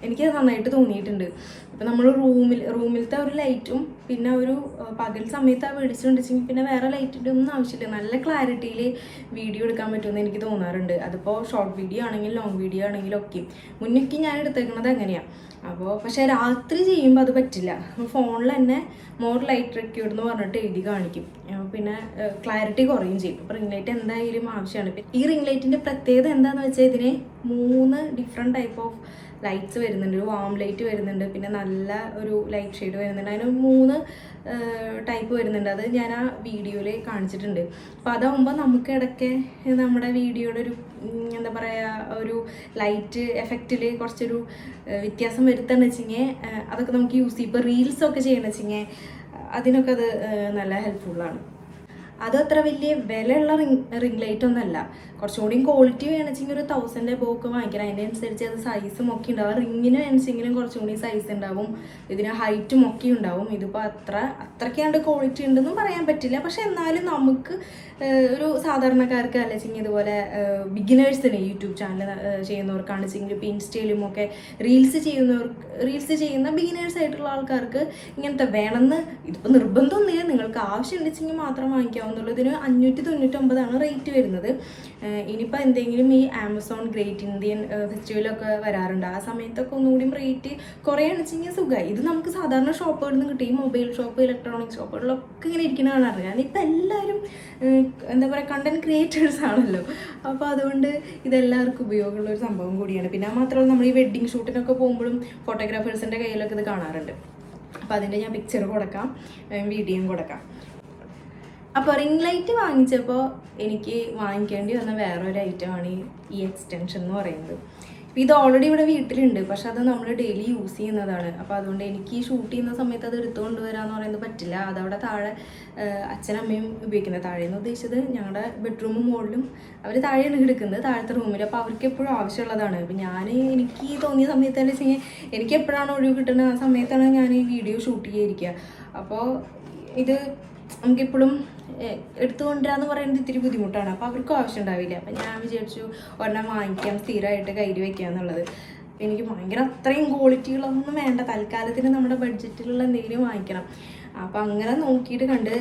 എനിക്കത് നന്നായിട്ട് തോന്നിയിട്ടുണ്ട്. ഇപ്പം നമ്മൾ റൂമിൽ റൂമിലത്തെ ഒരു ലൈറ്റും പിന്നെ ഒരു പകൽ സമയത്ത് ആ വെടിച്ചുണ്ടെച്ചെങ്കിൽ പിന്നെ വേറെ ലൈറ്റിന്റെ ഒന്നും ആവശ്യമില്ല. നല്ല ക്ലാരിറ്റിയിൽ വീഡിയോ എടുക്കാൻ പറ്റുമെന്ന് എനിക്ക് തോന്നാറുണ്ട്. അതിപ്പോൾ ഷോർട്ട് വീഡിയോ ആണെങ്കിലും ലോങ് വീഡിയോ ആണെങ്കിലും ഒക്കെ. മുന്നൊക്കെ ഞാൻ എടുത്തേക്കുന്നത് അങ്ങനെയാണ് അപ്പോൾ പക്ഷേ രാത്രി ചെയ്യുമ്പോൾ അത് പറ്റില്ല. ഫോണിൽ തന്നെ മോർ ലൈറ്റ് റെക്യൂർഡ് എന്ന് പറഞ്ഞിട്ട് എഴുതി കാണിക്കും. പിന്നെ ക്ലാരിറ്റി കുറയും ചെയ്യും. അപ്പോൾ റിംഗ് ലൈറ്റ് എന്തായാലും ആവശ്യമാണ്. ഈ റിംഗ് ലൈറ്റിന്റെ പ്രത്യേകത എന്താണെന്ന് വെച്ചാൽ ഇതിനെ മൂന്ന് ഡിഫറെന്റ് ടൈപ്പ് ഓഫ് ലൈറ്റ്സ് വരുന്നുണ്ട് ഒരു വാം ലൈറ്റ് വരുന്നുണ്ട് പിന്നെ നല്ല ഒരു ലൈറ്റ് ഷെയ്ഡ് വരുന്നുണ്ട്. അതിന് മൂന്ന് ടൈപ്പ് വരുന്നുണ്ട്. അത് ഞാൻ ആ വീഡിയോയിൽ കാണിച്ചിട്ടുണ്ട്. അപ്പോൾ അതാകുമ്പോൾ നമുക്ക് ഇടയ്ക്ക് നമ്മുടെ വീഡിയോയുടെ ഒരു എന്താ പറയുക ഒരു ലൈറ്റ് എഫക്റ്റിൽ കുറച്ചൊരു വ്യത്യാസം വരുത്തണമെന്ന് വെച്ചിങ്ങനെ അതൊക്കെ നമുക്ക് യൂസ് ചെയ്യും. ഇപ്പോൾ റീൽസൊക്കെ ചെയ്യണമെന്ന് വെച്ചിങ്ങനെ അതിനൊക്കെ അത് നല്ല ഹെൽപ്ഫുള്ളാണ് അത് അത്ര വലിയ വിലയുള്ള റിംഗ് റിംഗ് ലൈറ്റ് ഒന്നല്ല. കുറച്ചുകൂടി ക്വാളിറ്റി വേണമെങ്കിൽ ഒരു തൗസൻഡ് എബോക്ക് വാങ്ങിക്കണം. അതിന്റെ അനുസരിച്ച് അത് സൈസും ഒക്കെ ഉണ്ടാവും. റിങ്ങിന് അനുസരിച്ചെങ്കിലും കുറച്ചും കൂടി സൈസ് ഉണ്ടാവും. ഇതിന് ഹൈറ്റും ഒക്കെ ഉണ്ടാവും. ഇതിപ്പോൾ അത്ര അത്രയ്ക്കാണ്ട് ക്വാളിറ്റി ഉണ്ടെന്നും പറയാൻ പറ്റില്ല. പക്ഷെ എന്നാലും നമുക്ക് ഒരു സാധാരണക്കാർക്ക് അല്ലെങ്കിൽ ഇതുപോലെ ബിഗിനേഴ്സിന് യൂട്യൂബ് ചാനൽ ചെയ്യുന്നവർക്കാണ് വെച്ചെങ്കിൽ ഇപ്പോൾ ഇൻസ്റ്റയിലും ഒക്കെ റീൽസ് ചെയ്യുന്നവർ റീൽസ് ചെയ്യുന്ന ബിഗിനേഴ്സ് ആയിട്ടുള്ള ആൾക്കാർക്ക് ഇങ്ങനത്തെ വേണമെന്ന് ഇതിപ്പോൾ നിർബന്ധമൊന്നുമില്ല. നിങ്ങൾക്ക് ആവശ്യം ഉണ്ടെച്ചെങ്കിൽ മാത്രം വാങ്ങിക്കാവുന്നുള്ളൂ. ഇതിന് അഞ്ഞൂറ്റി തൊണ്ണൂറ്റൊമ്പതാണ് റേറ്റ് വരുന്നത് ഇനിയിപ്പോൾ എന്തെങ്കിലും ഈ ആമസോൺ ഗ്രേറ്റ് ഇന്ത്യൻ ഫെസ്റ്റിവലൊക്കെ വരാറുണ്ട്. ആ സമയത്തൊക്കെ ഒന്നുകൂടി റേറ്റ് കുറയാണെന്ന് വെച്ചെങ്കിൽ സുഖമായി ഇത് നമുക്ക് സാധാരണ ഷോപ്പുകളിൽ നിന്ന് കിട്ടും. ഈ മൊബൈൽ ഷോപ്പ് ഇലക്ട്രോണിക് ഷോപ്പുകളിലൊക്കെ ഇങ്ങനെ ഇരിക്കുന്ന കാണാറുണ്ട് കാരണം ഇപ്പം എല്ലാവരും എന്താ പറയുക കണ്ടന്റ് ക്രിയേറ്റേഴ്സ് ആണല്ലോ. അപ്പോൾ അതുകൊണ്ട് ഇതെല്ലാവർക്കും ഉപയോഗമുള്ള ഒരു സംഭവം കൂടിയാണ്. പിന്നെ മാത്രമല്ല നമ്മൾ ഈ വെഡ്ഡിങ് ഷൂട്ടിനൊക്കെ പോകുമ്പോഴും ഫോട്ടോഗ്രാഫേഴ്സിന്റെ കയ്യിലൊക്കെ ഇത് കാണാറുണ്ട്. അപ്പോൾ അതിന്റെ ഞാൻ പിക്ചർ കൊടുക്കാം വീഡിയോയും കൊടുക്കാം. അപ്പോൾ റിംഗ് ലൈറ്റ് വാങ്ങിച്ചപ്പോൾ എനിക്ക് വാങ്ങിക്കേണ്ടി വന്ന വേറൊരു ഐറ്റമാണ് ഈ ഈ എക്സ്റ്റൻഷൻ എന്ന് പറയുന്നത്. ഇപ്പം ഇത് ഓൾറെഡി ഇവിടെ വീട്ടിലുണ്ട്. പക്ഷെ അത് നമ്മൾ ഡെയിലി യൂസ് ചെയ്യുന്നതാണ്. അപ്പോൾ അതുകൊണ്ട് എനിക്ക് ഈ ഷൂട്ട് ചെയ്യുന്ന സമയത്ത് അത് എടുത്തുകൊണ്ട് വരാമെന്ന് പറയുന്നത് പറ്റില്ല. അതവിടെ താഴെ അച്ഛനമ്മയും ഉപയോഗിക്കുന്നത്. താഴെ എന്ന് ഉദ്ദേശിച്ചത് ഞങ്ങളുടെ ബെഡ്റൂമും മുകളിലും അവർ താഴെയാണ് എടുക്കുന്നത് താഴത്തെ റൂമിൽ അപ്പോൾ അവർക്ക് എപ്പോഴും ആവശ്യമുള്ളതാണ്. ഇപ്പം ഞാൻ എനിക്ക് തോന്നിയ സമയത്ത് എന്ന് വെച്ച് കഴിഞ്ഞാൽ എനിക്ക് എപ്പോഴാണ് ഒഴിവ് കിട്ടുന്നത് ആ സമയത്താണ് ഞാൻ ഈ വീഡിയോ ഷൂട്ട് ചെയ്യാതിരിക്കുക. അപ്പോൾ ഇത് നമുക്കിപ്പോഴും ഏഹ്, എടുത്തു പറയുന്നത് ഇത്തിരി ബുദ്ധിമുട്ടാണ്. അപ്പോൾ അവർക്കും ആവശ്യം ഉണ്ടാവില്ല അപ്പം ഞാൻ വിചാരിച്ചു ഒരെണ്ണം വാങ്ങിക്കാം സ്ഥിരമായിട്ട് കയ്യിൽ വെക്കുക എന്നുള്ളത്. എനിക്ക് ഭയങ്കര അത്രയും ക്വാളിറ്റികളൊന്നും വേണ്ട. തൽക്കാലത്തിന് നമ്മുടെ ബഡ്ജറ്റിലുള്ള എന്തെങ്കിലും വാങ്ങിക്കണം. അപ്പം അങ്ങനെ നോക്കിയിട്ട് കണ്ട്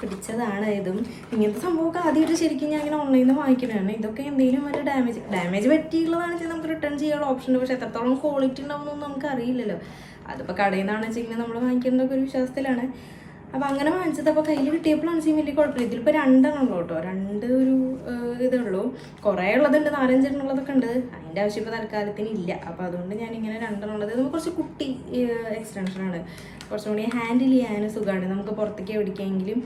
പിടിച്ചതാണ് ഇതും. ഇങ്ങനത്തെ സംഭവമൊക്കെ ആദ്യമായിട്ട് ശരിക്കും ഞാൻ ഇങ്ങനെ ഓൺലൈനിൽ നിന്ന് വാങ്ങിക്കണതാണ് ഇതൊക്കെ എന്തെങ്കിലും ഒരു ഡാമേജ് ഡാമേജ് പറ്റിയുള്ളതാണ് വെച്ചാൽ നമുക്ക് റിട്ടേൺ ചെയ്യാനുള്ള ഓപ്ഷൻ ഉണ്ട്. പക്ഷേ എത്രത്തോളം ക്വാളിറ്റി ഉണ്ടാവുമെന്നൊന്നും നമുക്ക് അറിയില്ലല്ലോ അതിപ്പോൾ കടയിൽ നിന്നാണെന്ന് വെച്ചിങ്ങനെ നമ്മൾ വാങ്ങിക്കുന്നതൊക്കെ ഒരു വിശ്വാസത്തിലാണ്. അപ്പോൾ അങ്ങനെ വാങ്ങിച്ചത്. അപ്പോൾ കയ്യിൽ കിട്ടിയപ്പോഴാണ് സീൻ വലിയ കുഴപ്പമില്ല. ഇതിലിപ്പോൾ രണ്ടെണ്ണം കേട്ടോ. രണ്ട് ഒരു ഇതേ ഉള്ളൂ. കുറേ ഉള്ളതുണ്ട്. നാലഞ്ചെണ്ണുള്ളതൊക്കെ ഉണ്ട്. അതിന്റെ ആവശ്യം ഇപ്പോൾ തൽക്കാലത്തിന് ഇല്ല. അപ്പോൾ അതുകൊണ്ട് ഞാൻ ഇങ്ങനെ രണ്ടെണ്ണുള്ളത് നമുക്ക് കുറച്ച് കുട്ടി എക്സ്റ്റൻഷനാണ് കുറച്ചും കൂടി ഹാൻഡിൽ ചെയ്യാനും സുഖമാണ്. നമുക്ക് പുറത്തേക്ക് എവിടേക്കെങ്കിലും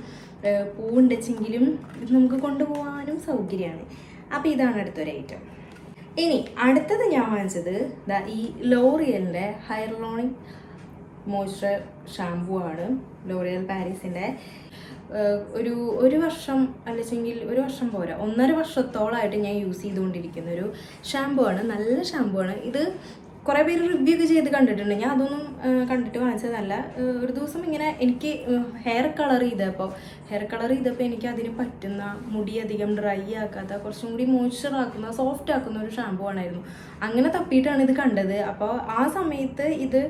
പൂവുണ്ടെച്ചെങ്കിലും ഇത് നമുക്ക് കൊണ്ടുപോകാനും സൗകര്യമാണ്. അപ്പോൾ ഇതാണ് അടുത്തൊരു ഐറ്റം ഇനി അടുത്തത് ഞാൻ വാങ്ങിച്ചത് ഈ ലോറിയലിന്റെ ഹൈറലോണിക് മോയ്സ്ചർ ഷാംപൂ ആണ് ലോറിയൽ പാരീസിന്റെ ഒരു ഒരു വർഷം അല്ലെങ്കിൽ ഒരു വർഷം പോരാ. ഒന്നര വർഷത്തോളമായിട്ട് ഞാൻ യൂസ് ചെയ്തുകൊണ്ടിരിക്കുന്ന ഒരു ഷാമ്പു ആണ്. നല്ല ഷാമ്പു ആണ്. ഇത് കുറേ പേര് റിവ്യൂ ഒക്കെ ചെയ്ത് കണ്ടിട്ടുണ്ട്. ഞാൻ അതൊന്നും കണ്ടിട്ട് വാങ്ങിച്ചതല്ല. ഒരു ദിവസം ഇങ്ങനെ എനിക്ക് ഹെയർ കളർ ചെയ്തപ്പോൾ ഹെയർ കളർ ചെയ്തപ്പോൾ എനിക്ക് അതിന് പറ്റുന്ന മുടി അധികം ഡ്രൈ ആക്കാത്ത കുറച്ചും കൂടി മോയ്സ്ചർ ആക്കുന്ന സോഫ്റ്റ് ആക്കുന്ന ഒരു ഷാമ്പു ആണായിരുന്നു. അങ്ങനെ തപ്പിയിട്ടാണ് ഇത് കണ്ടത്. അപ്പോൾ ആ സമയത്ത് ഇത്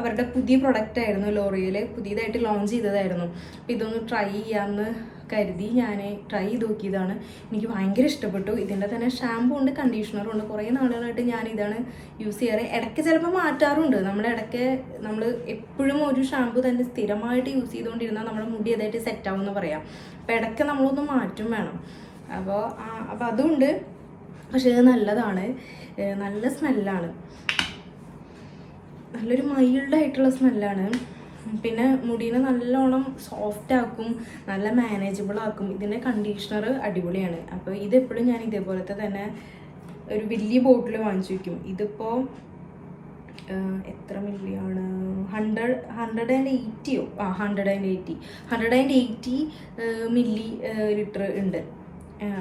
അവരുടെ പുതിയ പ്രൊഡക്റ്റ് ആയിരുന്നു ലോറിയൽ പുതിയതായിട്ട് ലോഞ്ച് ചെയ്തതായിരുന്നു. അപ്പോൾ ഇതൊന്ന് ട്രൈ ചെയ്യാമെന്ന് കരുതി ഞാൻ ട്രൈ ചെയ്ത് നോക്കിയതാണ്. എനിക്ക് ഭയങ്കര ഇഷ്ടപ്പെട്ടു. ഇതിന്റെ തന്നെ ഷാമ്പു ഉണ്ട് കണ്ടീഷണറും ഉണ്ട്. കുറേ നാളുകളായിട്ട് ഞാൻ ഇതാണ് യൂസ് ചെയ്യാറ്. ഇടയ്ക്ക് ചിലപ്പോൾ മാറ്റാറുണ്ട്. നമ്മൾ ഇടയ്ക്ക് നമ്മൾ എപ്പോഴും ഒരു ഷാമ്പു തന്നെ സ്ഥിരമായിട്ട് യൂസ് ചെയ്തുകൊണ്ടിരുന്നാൽ നമ്മുടെ മുടി അതായിട്ട് സെറ്റാവും എന്ന് പറയാം. അപ്പോൾ ഇടയ്ക്ക് നമ്മളൊന്ന് മാറ്റും വേണം. അപ്പോൾ അപ്പോൾ അതുകൊണ്ട് പക്ഷേ നല്ലതാണ്. നല്ല സ്മെല്ലാണ് നല്ലൊരു മൈൽഡായിട്ടുള്ള സ്മെല്ലാണ് പിന്നെ മുടീനെ നല്ലോണം സോഫ്റ്റ് ആക്കും നല്ല മാനേജബിൾ ആക്കും. ഇതിന്റെ കണ്ടീഷണർ അടിപൊളിയാണ്. അപ്പോൾ ഇതെപ്പോഴും ഞാൻ ഇതേപോലത്തെ തന്നെ ഒരു വലിയ ബോട്ടിൽ വാങ്ങിച്ചു വയ്ക്കും ഇതിപ്പോൾ എത്ര മില്ലിയാണ്? ഹൺഡ്രഡ് ഹൺഡ്രഡ് ആൻഡ് എയ്റ്റിയോ ആ hundred and eighty hundred and eighty millilitre ഉണ്ട്.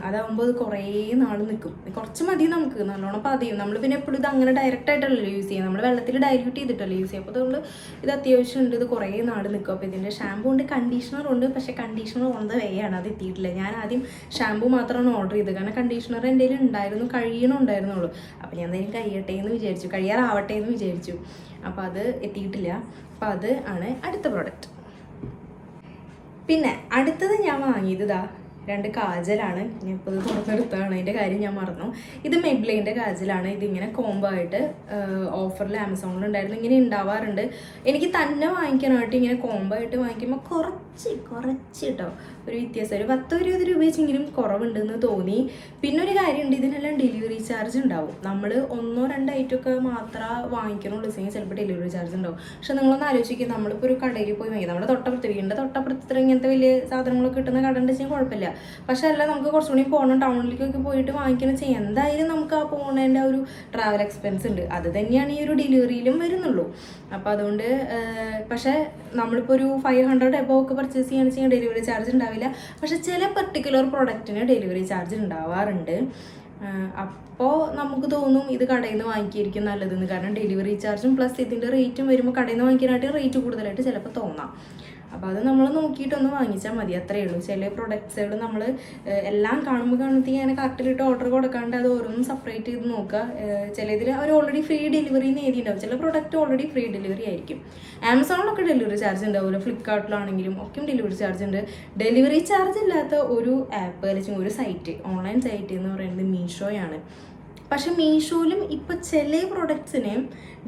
അതാവുമ്പോൾ അത് കുറേ നാൾ നിൽക്കും കുറച്ച് മതി നമുക്ക്. നല്ലോണം പതിയും. നമ്മൾ പിന്നെ എപ്പോഴും ഇത് അങ്ങനെ ഡയറക്റ്റ് ആയിട്ടല്ലല്ലോ യൂസ് ചെയ്യുക നമ്മൾ വെള്ളത്തിൽ ഡൈല്യൂട്ട് ചെയ്തിട്ടല്ലേ യൂസ് ചെയ്യുക. അപ്പോൾ അതുകൊണ്ട് ഇത് അത്യാവശ്യം ഉണ്ട്. ഇത് കുറേ നാൾ നിൽക്കും അപ്പോൾ ഇതിന്റെ ഷാമ്പൂ ഉണ്ട് കണ്ടീഷണർ ഉണ്ട്. പക്ഷേ കണ്ടീഷണർ ഓൺ ദ വേ ആണ്. അത് എത്തിയിട്ടില്ല. ഞാൻ ആദ്യം ഷാമ്പൂ മാത്രമാണ് ഓർഡർ ചെയ്തത്. കാരണം കണ്ടീഷണർ കയ്യിൽ ഉണ്ടായിരുന്നു കഴിയണുണ്ടായിരുന്നുള്ളൂ അപ്പോൾ ഞാൻ എന്തായാലും കഴിയട്ടെ എന്ന് വിചാരിച്ചു. കഴിയാറാവട്ടെ എന്ന് വിചാരിച്ചു. അപ്പോൾ അത് എത്തിയിട്ടില്ല. അപ്പോൾ അത് ആണ് അടുത്ത പ്രോഡക്റ്റ് പിന്നെ അടുത്തത് ഞാൻ വാങ്ങിയത് ഇതാ രണ്ട് കാജലാണ്. ഞാൻ ഇപ്പോൾ ഇത് തുറന്നെടുത്താണ് അതിന്റെ കാര്യം ഞാൻ മറന്നു. ഇത് മെബ്ലൈന്റെ കാജലാണ്. ഇതിങ്ങനെ കോംബോ ആയിട്ട് ഓഫറിൽ ആമസോണിൽ ഉണ്ടായിരുന്നു ഇങ്ങനെ ഉണ്ടാവാറുണ്ട് എനിക്ക് തന്നെ വാങ്ങിക്കാനായിട്ട് ഇങ്ങനെ കോംബോ ആയിട്ട് വാങ്ങിക്കുമ്പോൾ കുറച്ച് കുറച്ച് കേട്ടോ ഒരു വ്യത്യാസം. ഒരു പത്ത് ഇരുപത് രൂപ വെച്ചെങ്കിലും കുറവുണ്ടെന്ന് തോന്നി. പിന്നെ ഒരു കാര്യമുണ്ട് ഇതിനെല്ലാം ഡെലിവറി ചാർജ് ഉണ്ടാവും നമ്മൾ ഒന്നോ രണ്ടോ ഐറ്റമൊക്കെ മാത്രമേ വാങ്ങിക്കണുള്ളൂ. വെച്ചെങ്കിൽ ചിലപ്പോൾ ഡെലിവറി ചാർജ് ഉണ്ടാവും പക്ഷെ നിങ്ങളൊന്ന് ആലോചിക്കുക നമ്മളിപ്പോൾ ഒരു കടയിൽ പോയി വാങ്ങി നമ്മുടെ തൊട്ടപ്പുറത്ത് വീടിന്റെ തൊട്ടപ്പുറത്ത് ഇങ്ങനത്തെ വലിയ സാധനങ്ങളൊക്കെ കിട്ടുന്ന കട ഉണ്ട് വെച്ചാൽ കുഴപ്പമില്ല. പക്ഷെ അല്ല നമുക്ക് കുറച്ചുകൂടി പോകണം ടൗണിലേക്കൊക്കെ പോയിട്ട് വാങ്ങിക്കണം ചെയ്യാം. എന്തായാലും നമുക്ക് ആ ആ ഒരു ട്രാവൽ എക്സ്പെൻസ് ഉണ്ട്. അത് തന്നെയാണ് ഈ ഒരു ഡെലിവറിയിലും വരുന്നുള്ളൂ. അപ്പോൾ അതുകൊണ്ട് പക്ഷേ നമ്മളിപ്പോൾ ഒരു ഫൈവ് ഹൺഡ്രഡ് എബോ ഒക്കെ പർച്ചേസ് ചെയ്യുകയാണെന്ന് വെച്ചാൽ ഡെലിവറി ചാർജ് ഉണ്ടാവില്ല. പക്ഷെ ചില പെർട്ടിക്കുലർ പ്രൊഡക്റ്റിന് ഡെലിവറി ചാർജ് ഉണ്ടാവാറുണ്ട്. അപ്പോൾ നമുക്ക് തോന്നും ഇത് കടയിൽ നിന്ന് വാങ്ങിക്കായിരിക്കും നല്ലതെന്ന്. കാരണം ഡെലിവറി ചാർജും പ്ലസ് ഇതിന്റെ റേറ്റും വരുമ്പോൾ കടയിൽ നിന്ന് വാങ്ങിക്കാനായിട്ട് റേറ്റ് കൂടുതലായിട്ട് ചിലപ്പോൾ തോന്നാം. അപ്പോൾ അത് നമ്മൾ നോക്കിയിട്ടൊന്ന് വാങ്ങിച്ചാൽ മതി അത്രയേ ഉള്ളൂ. ചില പ്രൊഡക്ട്സുകൾ നമ്മൾ എല്ലാം കാണുമ്പോൾ കാണുമ്പോൾ ഇങ്ങനെ കാർട്ടിലിട്ട് ഓർഡർ കൊടുക്കാണ്ട് അത് ഓരോന്നും സെപ്പറേറ്റ് ചെയ്ത് നോക്കുക ചില ചിലതിൽ അവർ ഓൾറെഡി ഫ്രീ ഡെലിവറി നേടിയിട്ടുണ്ടാവും ചില പ്രൊഡക്റ്റ് ഓൾറെഡി ഫ്രീ ഡെലിവറി ആയിരിക്കും. ആമസോണിലൊക്കെ ഡെലിവറി ചാർജ് ഉണ്ടാവില്ല ഫ്ലിപ്കാർട്ടിലാണെങ്കിലും ഒക്കെ ഡെലിവറി ചാർജ് ഉണ്ട് ഡെലിവറി ചാർജ് ഇല്ലാത്ത ഒരു ആപ്പ് അല്ലെങ്കിൽ ഒരു സൈറ്റ് ഓൺലൈൻ സൈറ്റ് എന്ന് പറയുന്നത് മീഷോയാണ് പക്ഷെ മീഷോയിലും ഇപ്പം ചില പ്രൊഡക്ട്സിന്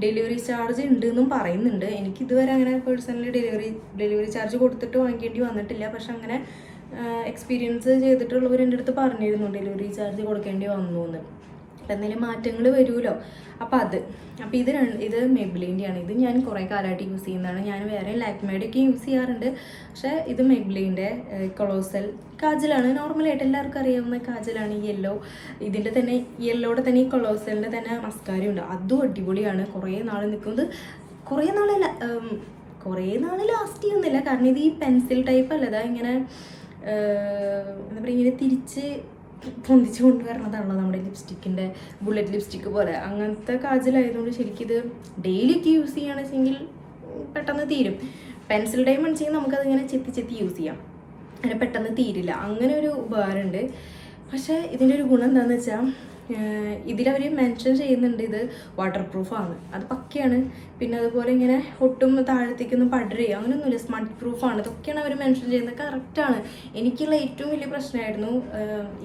ഡെലിവറി ചാർജ് ഉണ്ട് എന്നും പറയുന്നുണ്ട്. എനിക്ക് ഇതുവരെ അങ്ങനെ പേഴ്സണലി ഡെലിവറി ഡെലിവറി ചാർജ് കൊടുത്തിട്ട് വാങ്ങിക്കേണ്ടി വന്നിട്ടില്ല. പക്ഷെ അങ്ങനെ എക്സ്പീരിയൻസ് ചെയ്തിട്ടുള്ളവർ എന്റെ അടുത്ത് പറഞ്ഞിരുന്നു ഡെലിവറി ചാർജ് കൊടുക്കേണ്ടി വന്നു എന്ന് എന്തെങ്കിലും മാറ്റങ്ങൾ വരുമല്ലോ. അപ്പോൾ അത്. അപ്പോൾ ഇത് രണ്ട് ഇത് മെബ്ലിന്റെയാണ് ഇത് ഞാൻ കുറേ കാലമായിട്ട് യൂസ് ചെയ്യുന്നതാണ്. ഞാൻ വേറെ ലാക്മേഡൊക്കെ യൂസ് ചെയ്യാറുണ്ട്. പക്ഷേ ഇത് മെബ്ലിന്റെ കൊളോസൽ കാജലാണ്. നോർമലായിട്ട് എല്ലാവർക്കും അറിയാവുന്ന കാജലാണ് യെല്ലോ ഇതിന്റെ തന്നെ യെല്ലോയുടെ തന്നെ ഈ കൊളോസലിന്റെ തന്നെ മസ്കാരം ഉണ്ട്. അതും അടിപൊളിയാണ്. കുറേ നാൾ നിൽക്കുന്നത് കുറേ നാളല്ല കുറേ നാൾ ലാസ്റ്റ് ചെയ്യുന്നില്ല. കാരണം ഇത് ഈ പെൻസിൽ ടൈപ്പ് അല്ല. ഇതാ ഇങ്ങനെ എന്താ പറയുക ഇങ്ങനെ തിരിച്ച് പൊന്തിച്ച് കൊണ്ടുവരണതാണല്ലോ നമ്മുടെ ലിപ്സ്റ്റിക്കിന്റെ ബുള്ളറ്റ് ലിപ്സ്റ്റിക്ക് പോലെ. അങ്ങനത്തെ കാജലായതുകൊണ്ട് ശരിക്കും ഇത് ഡെയിലി ഒക്കെ യൂസ് ചെയ്യുകയാണെന്ന് വെച്ചെങ്കിൽ പെട്ടെന്ന് തീരും. പെൻസിൽ ഡയമണ്ട് ചെയ്യുമ്പോൾ നമുക്കതിങ്ങനെ ചെത്തി ചെത്തി യൂസ് ചെയ്യാം. അങ്ങനെ പെട്ടെന്ന് തീരില്ല. അങ്ങനെ ഒരു ഉപകാരമുണ്ട്. പക്ഷേ ഇതിന്റെ ഒരു ഗുണം എന്താണെന്ന് വെച്ചാൽ ഇതിലവർ മെൻഷൻ ചെയ്യുന്നുണ്ട് ഇത് വാട്ടർ പ്രൂഫാണ് അത് പക്കയാണ്. പിന്നെ അതുപോലെ ഇങ്ങനെ ഒട്ടും താഴത്തേക്കൊന്നും പടരുകയോ അങ്ങനെയൊന്നുമില്ല സ്മാർട്ട് പ്രൂഫാണ് ഇതൊക്കെയാണ് അവർ മെൻഷൻ ചെയ്യുന്നത്. കറക്റ്റാണ് എനിക്കുള്ള ഏറ്റവും വലിയ പ്രശ്നമായിരുന്നു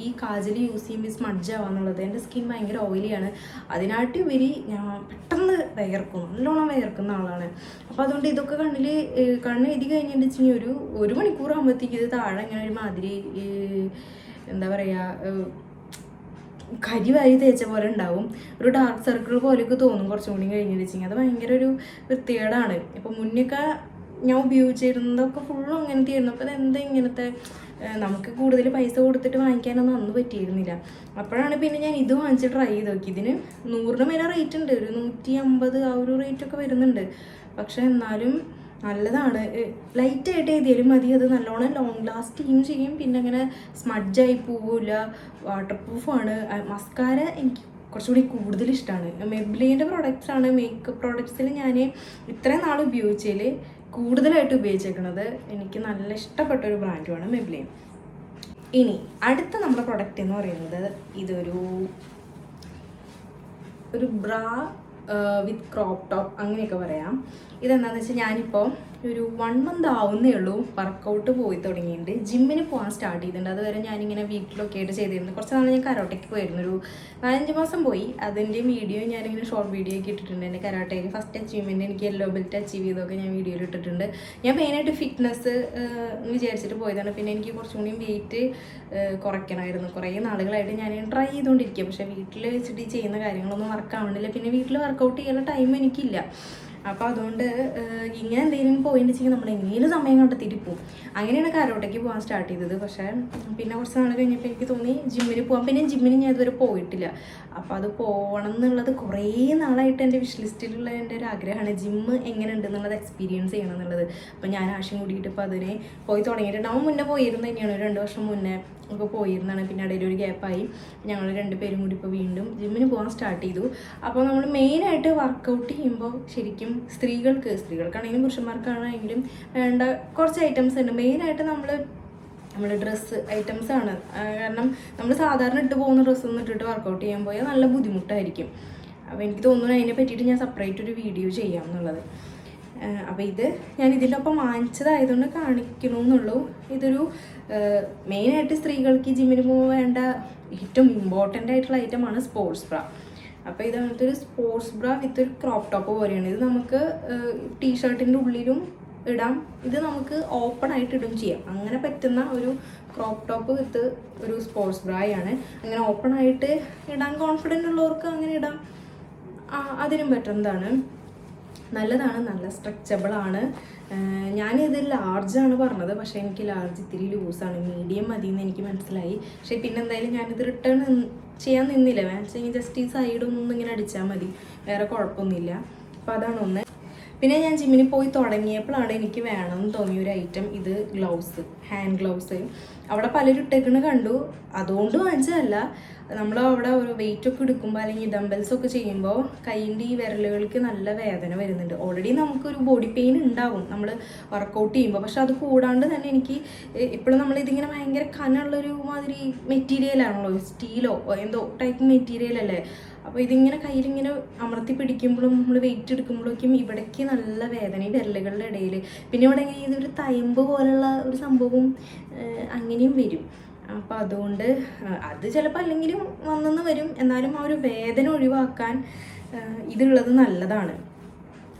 ഈ കാജൽ യൂസ് ചെയ്യുമ്പോൾ സ്മഡ്ജ് ആവാന്നുള്ളത്. എന്റെ സ്കിൻ ഭയങ്കര ഓയിലിയാണ് അതിനായിട്ട് ഉപരി ഞാൻ പെട്ടെന്ന് വയർക്കും. നല്ലോണം വയർക്കുന്ന ആളാണ്. അപ്പോൾ അതുകൊണ്ട് ഇതൊക്കെ കണ്ണിൽ കണ്ണ് എഴുതി കഴിഞ്ഞിട്ട് വെച്ചാൽ ഒരു ഒരു മണിക്കൂർ ആകുമ്പോഴത്തേക്ക് ഇത് താഴെ ഇങ്ങനെ ഒരു മാതിരി എന്താ പറയുക കരി വാരി തേച്ച പോലെ ഉണ്ടാവും. ഒരു ഡാർക്ക് സർക്കിൾ പോലെയൊക്കെ തോന്നും കുറച്ചും കൂടി കഴിഞ്ഞിട്ട് വെച്ചിങ്ങനെ അത് ഭയങ്കര ഒരു വൃത്തികേടാണ്. ഇപ്പം മുന്നൊക്കെ ഞാൻ ഉപയോഗിച്ചിരുന്നതൊക്കെ ഫുള്ളും അങ്ങനത്തെ ആയിരുന്നു അപ്പോൾ അതെന്താ ഇങ്ങനത്തെ? നമുക്ക് കൂടുതൽ പൈസ കൊടുത്തിട്ട് വാങ്ങിക്കാനൊന്നും അന്ന് പറ്റിയിരുന്നില്ല. അപ്പോഴാണ് പിന്നെ ഞാൻ ഇത് വാങ്ങിച്ച് ട്രൈ ചെയ്ത് നോക്കി ഇതിന് നൂറിന് മേലെ റേറ്റ് ഉണ്ട്. ഒരു നൂറ്റി അമ്പത് ആ ഒരു റേറ്റ് ഒക്കെ വരുന്നുണ്ട്. പക്ഷെ എന്നാലും നല്ലതാണ്. ലൈറ്റ് ആയിട്ട് എഴുതിയാലും മതി. അത് നല്ലോണം ലോങ് ലാസ്റ്റിങ് ചെയ്യും. പിന്നെ അങ്ങനെ സ്മഡ്ജായി പോവില്ല വാട്ടർ പ്രൂഫാണ് മസ്കാര എനിക്ക് കുറച്ചുകൂടി കൂടുതൽ ഇഷ്ടമാണ് മെബ്ലിന്റെ പ്രോഡക്റ്റ്സ് ആണ്. മേക്കപ്പ് പ്രോഡക്ട്സിൽ ഞാൻ ഇത്രയും നാൾ ഉപയോഗിച്ചതിൽ കൂടുതലായിട്ട് ഉപയോഗിച്ചേക്കുന്നത് എനിക്ക് നല്ല ഇഷ്ടപ്പെട്ട ഒരു ബ്രാൻഡുമാണ് മെബ്ലിൻ ഇനി അടുത്ത നമ്മുടെ പ്രൊഡക്റ്റ് എന്ന് പറയുന്നത് ഇതൊരു ഒരു ബ്രാ വിത്ത് ക്രോപ്പ് ടോപ്പ് അങ്ങനെയൊക്കെ പറയാം. ഇതെന്താണെന്ന് വെച്ചാൽ ഞാനിപ്പോൾ ഒരു വൺ മന്ത് ആവുന്നേ ഉള്ളൂ വർക്കൗട്ട് പോയി തുടങ്ങിയിട്ടുണ്ട് ജിമ്മിന് പോകാൻ സ്റ്റാർട്ട് ചെയ്തിട്ടുണ്ട്. അതുവരെ ഞാനിങ്ങനെ വീട്ടിലൊക്കെ ആയിട്ട് ചെയ്തിരുന്നു. കുറച്ച് നാൾ ഞാൻ കരോട്ടയ്ക്ക് പോയിരുന്നു. ഒരു നാലഞ്ച് മാസം പോയി. അതിന്റെ വീഡിയോ ഞാനിങ്ങനെ ഷോർട്ട് വീഡിയോ ഒക്കെ ഇട്ടിട്ടുണ്ട്. എന്റെ കരാട്ടയിൽ ഫസ്റ്റ് അച്ചീവ്മെന്റ് എനിക്ക് യെല്ലോ ബെൽറ്റ് അച്ചീവ് ചെയ്തൊക്കെ ഞാൻ വീഡിയോയിൽ ഇട്ടിട്ടുണ്ട്. ഞാൻ മെയിനായിട്ട് ഫിറ്റ്നസ് വിചാരിച്ചിട്ട് പോയതാണ്. പിന്നെ എനിക്ക് കുറച്ചും കൂടി വെയിറ്റ് കുറയ്ക്കണമായിരുന്നു. കുറേ നാളുകളായിട്ട് ഞാൻ ട്രൈ ചെയ്തുകൊണ്ടിരിക്കുക. പക്ഷേ വീട്ടിൽ വെച്ചിട്ട് ചെയ്യുന്ന കാര്യങ്ങളൊന്നും വർക്കാവണില്ല പിന്നെ വീട്ടിൽ വർക്കൗട്ട് ചെയ്യാനുള്ള ടൈം എനിക്കില്ല. അപ്പോൾ അതുകൊണ്ട് ഇങ്ങനെ എന്തെങ്കിലും പോയിന്റ് വെച്ചെങ്കിൽ നമ്മൾ എങ്ങനെയും സമയം കണ്ടെത്തിയിട്ട് പോകും അങ്ങനെയാണ് കരോട്ടയ്ക്ക് പോകാൻ സ്റ്റാർട്ട് ചെയ്തത്. പക്ഷേ പിന്നെ കുറച്ച് നാൾ കഴിഞ്ഞപ്പോൾ എനിക്ക് തോന്നി ജിമ്മിന് പോകാം പിന്നെ ജിമ്മിന് ഞാൻ ഇതുവരെ പോയിട്ടില്ല. അപ്പോൾ അത് പോകണം എന്നുള്ളത് കുറേ നാളായിട്ട് എന്റെ വിഷ് ലിസ്റ്റിലുള്ള എന്റെ ഒരു ആഗ്രഹമാണ്. ജിമ്മ് എങ്ങനെ ഉണ്ട് എന്നുള്ളത് എക്സ്പീരിയൻസ് ചെയ്യണം എന്നുള്ളത്. അപ്പോൾ ഞാൻ ആശയം കൂടിയിട്ട് ഇപ്പോൾ അതിനെ പോയി തുടങ്ങിയിട്ടുണ്ട്. അവൻ മുന്നേ പോയിരുന്നു തന്നെയാണ്. രണ്ട് വർഷം മുന്നേ. ഒക്കെ പോയിരുന്നാണ്. പിന്നെ ഇടയിൽ ഒരു ഗ്യാപ്പായി ഞങ്ങൾ രണ്ടുപേരും കൂടി ഇപ്പോൾ വീണ്ടും ജിമ്മിന് പോകാൻ സ്റ്റാർട്ട് ചെയ്തു. അപ്പോൾ നമ്മൾ മെയിനായിട്ട് വർക്കൗട്ട് ചെയ്യുമ്പോൾ ശരിക്കും സ്ത്രീകൾക്ക് സ്ത്രീകൾക്കാണെങ്കിലും പുരുഷന്മാർക്കാണെങ്കിലും വേണ്ട കുറച്ച് ഐറ്റംസ് ഉണ്ട്. മെയിനായിട്ട് നമ്മൾ നമ്മുടെ ഡ്രസ്സ് ഐറ്റംസ് ആണ്. കാരണം നമ്മൾ സാധാരണ ഇട്ട് പോകുന്ന ഡ്രസ്സൊന്നും ഇട്ടിട്ട് വർക്കൗട്ട് ചെയ്യാൻ പോയാൽ നല്ല ബുദ്ധിമുട്ടായിരിക്കും. അപ്പോൾ എനിക്ക് തോന്നുന്നു അതിനെ പറ്റിയിട്ട് ഞാൻ സെപ്പറേറ്റ് ഒരു വീഡിയോ ചെയ്യാം എന്നുള്ളത് അപ്പോൾ ഇത് ഞാൻ ഇതിന്റെ ഒപ്പം വാങ്ങിച്ചതായതുകൊണ്ട് കാണിക്കണമെന്നുള്ളൂ ഇതൊരു മെയിനായിട്ട് സ്ത്രീകൾക്ക് ജിമ്മിന് പോകാൻ വേണ്ട ഏറ്റവും ഇമ്പോർട്ടന്റ് ആയിട്ടുള്ള ഐറ്റമാണ് സ്പോർട്സ് ബ്ര അപ്പോൾ ഇത് അങ്ങനത്തെ ഒരു സ്പോർട്സ് ബ്ര വിത്ത് ഒരു ക്രോപ്പ് ടോപ്പ് പോലെയാണ്. ഇത് നമുക്ക് ടീഷർട്ടിന്റെ ഉള്ളിലും ഇടാം. ഇത് നമുക്ക് ഓപ്പൺ ആയിട്ട് ഇടും ചെയ്യാം. അങ്ങനെ പറ്റുന്ന ഒരു ക്രോപ്പ് ടോപ്പ് വിത്ത് ഒരു സ്പോർട്സ് ബ്രായാണ് അങ്ങനെ ഓപ്പൺ ആയിട്ട് ഇടാൻ കോൺഫിഡന്റ് ഉള്ളവർക്ക് അങ്ങനെ ഇടാം. അതിനും പറ്റുന്നതാണ് നല്ലതാണ് നല്ല ആഹ് ഞാനിത് ലാർജാണ് പറഞ്ഞത്. പക്ഷേ എനിക്ക് ലാർജ് ഇത്തിരി ലൂസാണ് മീഡിയം മതി എന്ന് എനിക്ക് മനസ്സിലായി. പക്ഷേ പിന്നെ എന്തായാലും ഞാനിത് റിട്ടേൺ ചെയ്യാൻ നിന്നില്ല. വേണമെങ്കിൽ ജസ്റ്റ് ഈ സൈഡൊന്നും ഇങ്ങനെ അടിച്ചാൽ മതി. വേറെ കുഴപ്പമൊന്നുമില്ല. അപ്പോൾ അതാണ് ഒന്ന്. പിന്നെ ഞാൻ ജിമ്മിന് പോയി തുടങ്ങിയപ്പോഴാണ് എനിക്ക് വേണമെന്ന് തോന്നിയ ഒരു ഐറ്റം ഇത് ഗ്ലൗസ് ഹാൻഡ് ഗ്ലൗസ് അവിടെ പലരും ഇട്ടേക്കണ കണ്ടു. അതുകൊണ്ട് വാങ്ങിച്ചതല്ല. നമ്മൾ അവിടെ ഒരു വെയിറ്റ് ഒക്കെ എടുക്കുമ്പോൾ അല്ലെങ്കിൽ ഡംബൽസ് ഒക്കെ ചെയ്യുമ്പോൾ കൈയിന്റെ ഈ വിരലുകൾക്ക് നല്ല വേദന വരുന്നുണ്ട്. ഓൾറെഡി നമുക്കൊരു ബോഡി പെയിൻ ഉണ്ടാവും. നമ്മൾ വർക്കൗട്ട് ചെയ്യുമ്പോൾ പക്ഷെ അത് കൂടാണ്ട് തന്നെ എനിക്ക് ഇപ്പോഴും നമ്മൾ ഇതിങ്ങനെ ഭയങ്കര കനമുള്ളൊരു മാതിരി മെറ്റീരിയലാണല്ലോ സ്റ്റീലോ എന്തോ ടൈപ്പ് മെറ്റീരിയൽ അല്ലേ? അപ്പോൾ ഇതിങ്ങനെ കയ്യിലിങ്ങനെ അമർത്തി പിടിക്കുമ്പോഴും നമ്മൾ വെയിറ്റ് എടുക്കുമ്പോഴേക്കും ഇവിടേക്ക് നല്ല വേദന ഈ വിരലുകളുടെ ഇടയിൽ പിന്നെ ഇവിടെ ഇങ്ങനെ ഇതൊരു തയമ്പ് പോലുള്ള ഒരു സംഭവം അങ്ങനെയും വരും. അപ്പോൾ അതുകൊണ്ട് അത് ചിലപ്പോൾ അല്ലെങ്കിലും വന്നെന്ന് വരും. എന്നാലും ആ ഒരു വേദന ഒഴിവാക്കാൻ ഇതുള്ളത് നല്ലതാണ്.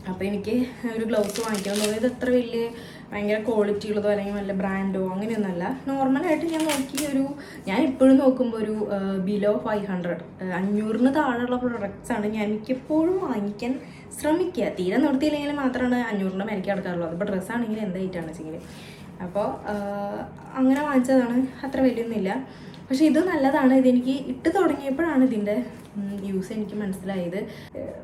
അപ്പോൾ എനിക്ക് ഒരു ഗ്ലൗസ് വാങ്ങിക്കാൻ തോന്നിയത് അത്ര വലിയ ഭയങ്കര ക്വാളിറ്റി ഉള്ളതോ അല്ലെങ്കിൽ വല്ല ബ്രാൻഡോ അങ്ങനെയൊന്നുമല്ല. നോർമലായിട്ട് ഞാൻ നോക്കിയ ഒരു ഞാൻ ഇപ്പോഴും നോക്കുമ്പോൾ ഒരു ബിലോ ഫൈവ് ഹൺഡ്രഡ് അഞ്ഞൂറിന് താഴെയുള്ള പ്രൊഡക്ട്സാണ് ഞാൻ മിക്കപ്പോഴും വാങ്ങിക്കാൻ ശ്രമിക്കുക. തീരെ നിർത്തിയില്ലെങ്കിൽ മാത്രമാണ് അഞ്ഞൂറിന്റെ മേലേക്ക് കിടക്കാറുള്ളൂ. അതിപ്പോൾ ഡ്രസ്സാണെങ്കിൽ എന്തായിട്ടാണ് വെച്ചെങ്കിൽ അപ്പോൾ അങ്ങനെ വാങ്ങിച്ചതാണ്. അത്ര വലിയൊന്നുമില്ല. പക്ഷെ ഇത് നല്ലതാണ്. ഇതെനിക്ക് ഇട്ട് തുടങ്ങിയപ്പോഴാണ് ഇതിന്റെ യൂസ് എനിക്ക് മനസ്സിലായത്.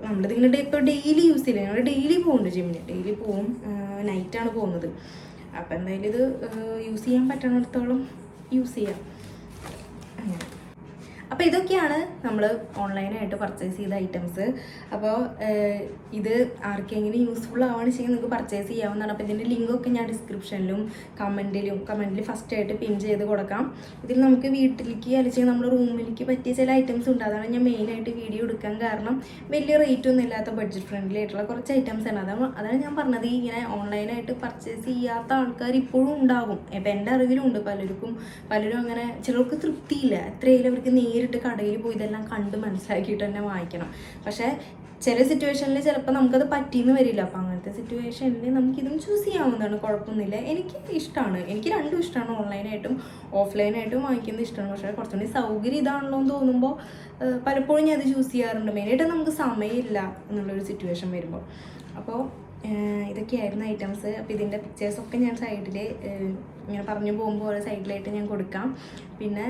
നമ്മളിതിങ്ങനെ ഇപ്പോൾ ഡെയിലി യൂസ് ചെയ്യില്ല? ഞങ്ങൾ ഡെയിലി പോകുന്നുണ്ട് ജിമ്മിന് ഡെയിലി പോവും നൈറ്റാണ് പോകുന്നത്. അപ്പോൾ എന്തായാലും ഇത് യൂസ് ചെയ്യാൻ പറ്റുന്നിടത്തോളം യൂസ് ചെയ്യാം. അങ്ങനെ. അപ്പോൾ ഇതൊക്കെയാണ് നമ്മൾ ഓൺലൈനായിട്ട് പർച്ചേസ് ചെയ്ത ഐറ്റംസ് അപ്പോൾ ഇത് ആർക്കെങ്കിലും യൂസ്ഫുൾ ആവുകയാണ് ചെയ്യും നിങ്ങൾക്ക് പർച്ചേസ് ചെയ്യാവുന്നതാണ്. അപ്പോൾ ഇതിന്റെ ലിങ്കൊക്കെ ഞാൻ ഡിസ്ക്രിപ്ഷനിലും കമന്റിലും കമന്റിൽ ഫസ്റ്റ് ആയിട്ട് പിൻ ചെയ്ത് കൊടുക്കാം. ഇതിൽ നമുക്ക് വീട്ടിലേക്ക് അല്ലെങ്കിൽ നമ്മുടെ റൂമിലേക്ക് പറ്റിയ ചില ഐറ്റംസ് ഉണ്ട്. അതാണ് ഞാൻ മെയിനായിട്ട് വീഡിയോ എടുക്കാൻ കാരണം വലിയ റേറ്റ് ഒന്നും ഇല്ലാത്ത ബഡ്ജറ്റ് ഫ്രണ്ട്ലി ആയിട്ടുള്ള കുറച്ച് ഐറ്റംസ് ആണ്. അതാണ് അതാണ് ഞാൻ പറഞ്ഞത്. ഇങ്ങനെ ഓൺലൈനായിട്ട് പർച്ചേസ് ചെയ്യാത്ത ആൾക്കാർ ഇപ്പോഴും ഉണ്ടാകും. ഇപ്പം എന്റെ അറിവിലും ഉണ്ട് പലർക്കും പലരും അങ്ങനെ ചിലർക്ക് തൃപ്തിയില്ല. എത്രയായാലും അവർക്ക് നേരിട്ട് നേരിട്ട് കടയിൽ പോയി ഇതെല്ലാം കണ്ട് മനസ്സിലാക്കിയിട്ട് തന്നെ വാങ്ങിക്കണം. പക്ഷേ ചില സിറ്റുവേഷനിൽ ചിലപ്പോൾ നമുക്കത് പറ്റിയെന്ന് വരില്ല. അപ്പോൾ അങ്ങനത്തെ സിറ്റുവേഷനിൽ നമുക്കിതും ചൂസ് ചെയ്യാവുന്നതാണ്. കുഴപ്പമൊന്നുമില്ല. എനിക്ക് ഇഷ്ടമാണ് എനിക്ക് രണ്ടും ഇഷ്ടമാണ് ഓൺലൈനായിട്ടും ഓഫ്ലൈനായിട്ടും വാങ്ങിക്കുന്നത് ഇഷ്ടമാണ് പക്ഷേ കുറച്ചുകൂടി സൗകര്യം ഇതാണല്ലോ എന്ന് തോന്നുമ്പോൾ പലപ്പോഴും ഞാൻ അത് ചൂസ് ചെയ്യാറുണ്ട്. മെയിനായിട്ട് നമുക്ക് സമയമില്ല എന്നുള്ളൊരു സിറ്റുവേഷൻ വരുമ്പോൾ അപ്പോൾ ഇതൊക്കെയായിരുന്നു ഐറ്റംസ് അപ്പോൾ ഇതിന്റെ പിക്ചേഴ്സൊക്കെ ഞാൻ സൈഡിൽ ഇങ്ങനെ പറഞ്ഞു പോകുമ്പോൾ ഓരോ സൈഡിലായിട്ട് ഞാൻ കൊടുക്കാം. പിന്നെ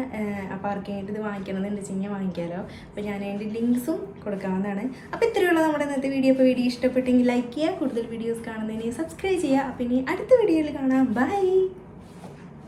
അപ്പോൾ ആർക്കെങ്കിലും ഇത് വാങ്ങിക്കണമെന്ന് വെച്ച് കഴിഞ്ഞാൽ വാങ്ങിക്കാമല്ലോ അപ്പോൾ ഞാൻ അതിന്റെ ലിങ്ക്സും കൊടുക്കാവുന്നതാണ്. അപ്പോൾ ഇത്രയുള്ള നമ്മുടെ ഇന്നത്തെ വീഡിയോ. അപ്പോൾ വീഡിയോ ഇഷ്ടപ്പെട്ടെങ്കിൽ ലൈക്ക് ചെയ്യുക. കൂടുതൽ വീഡിയോസ് കാണുന്നതിന് സബ്സ്ക്രൈബ് ചെയ്യുക. അപ്പോൾ ഇനി അടുത്ത വീഡിയോയിൽ കാണാം. ബൈ.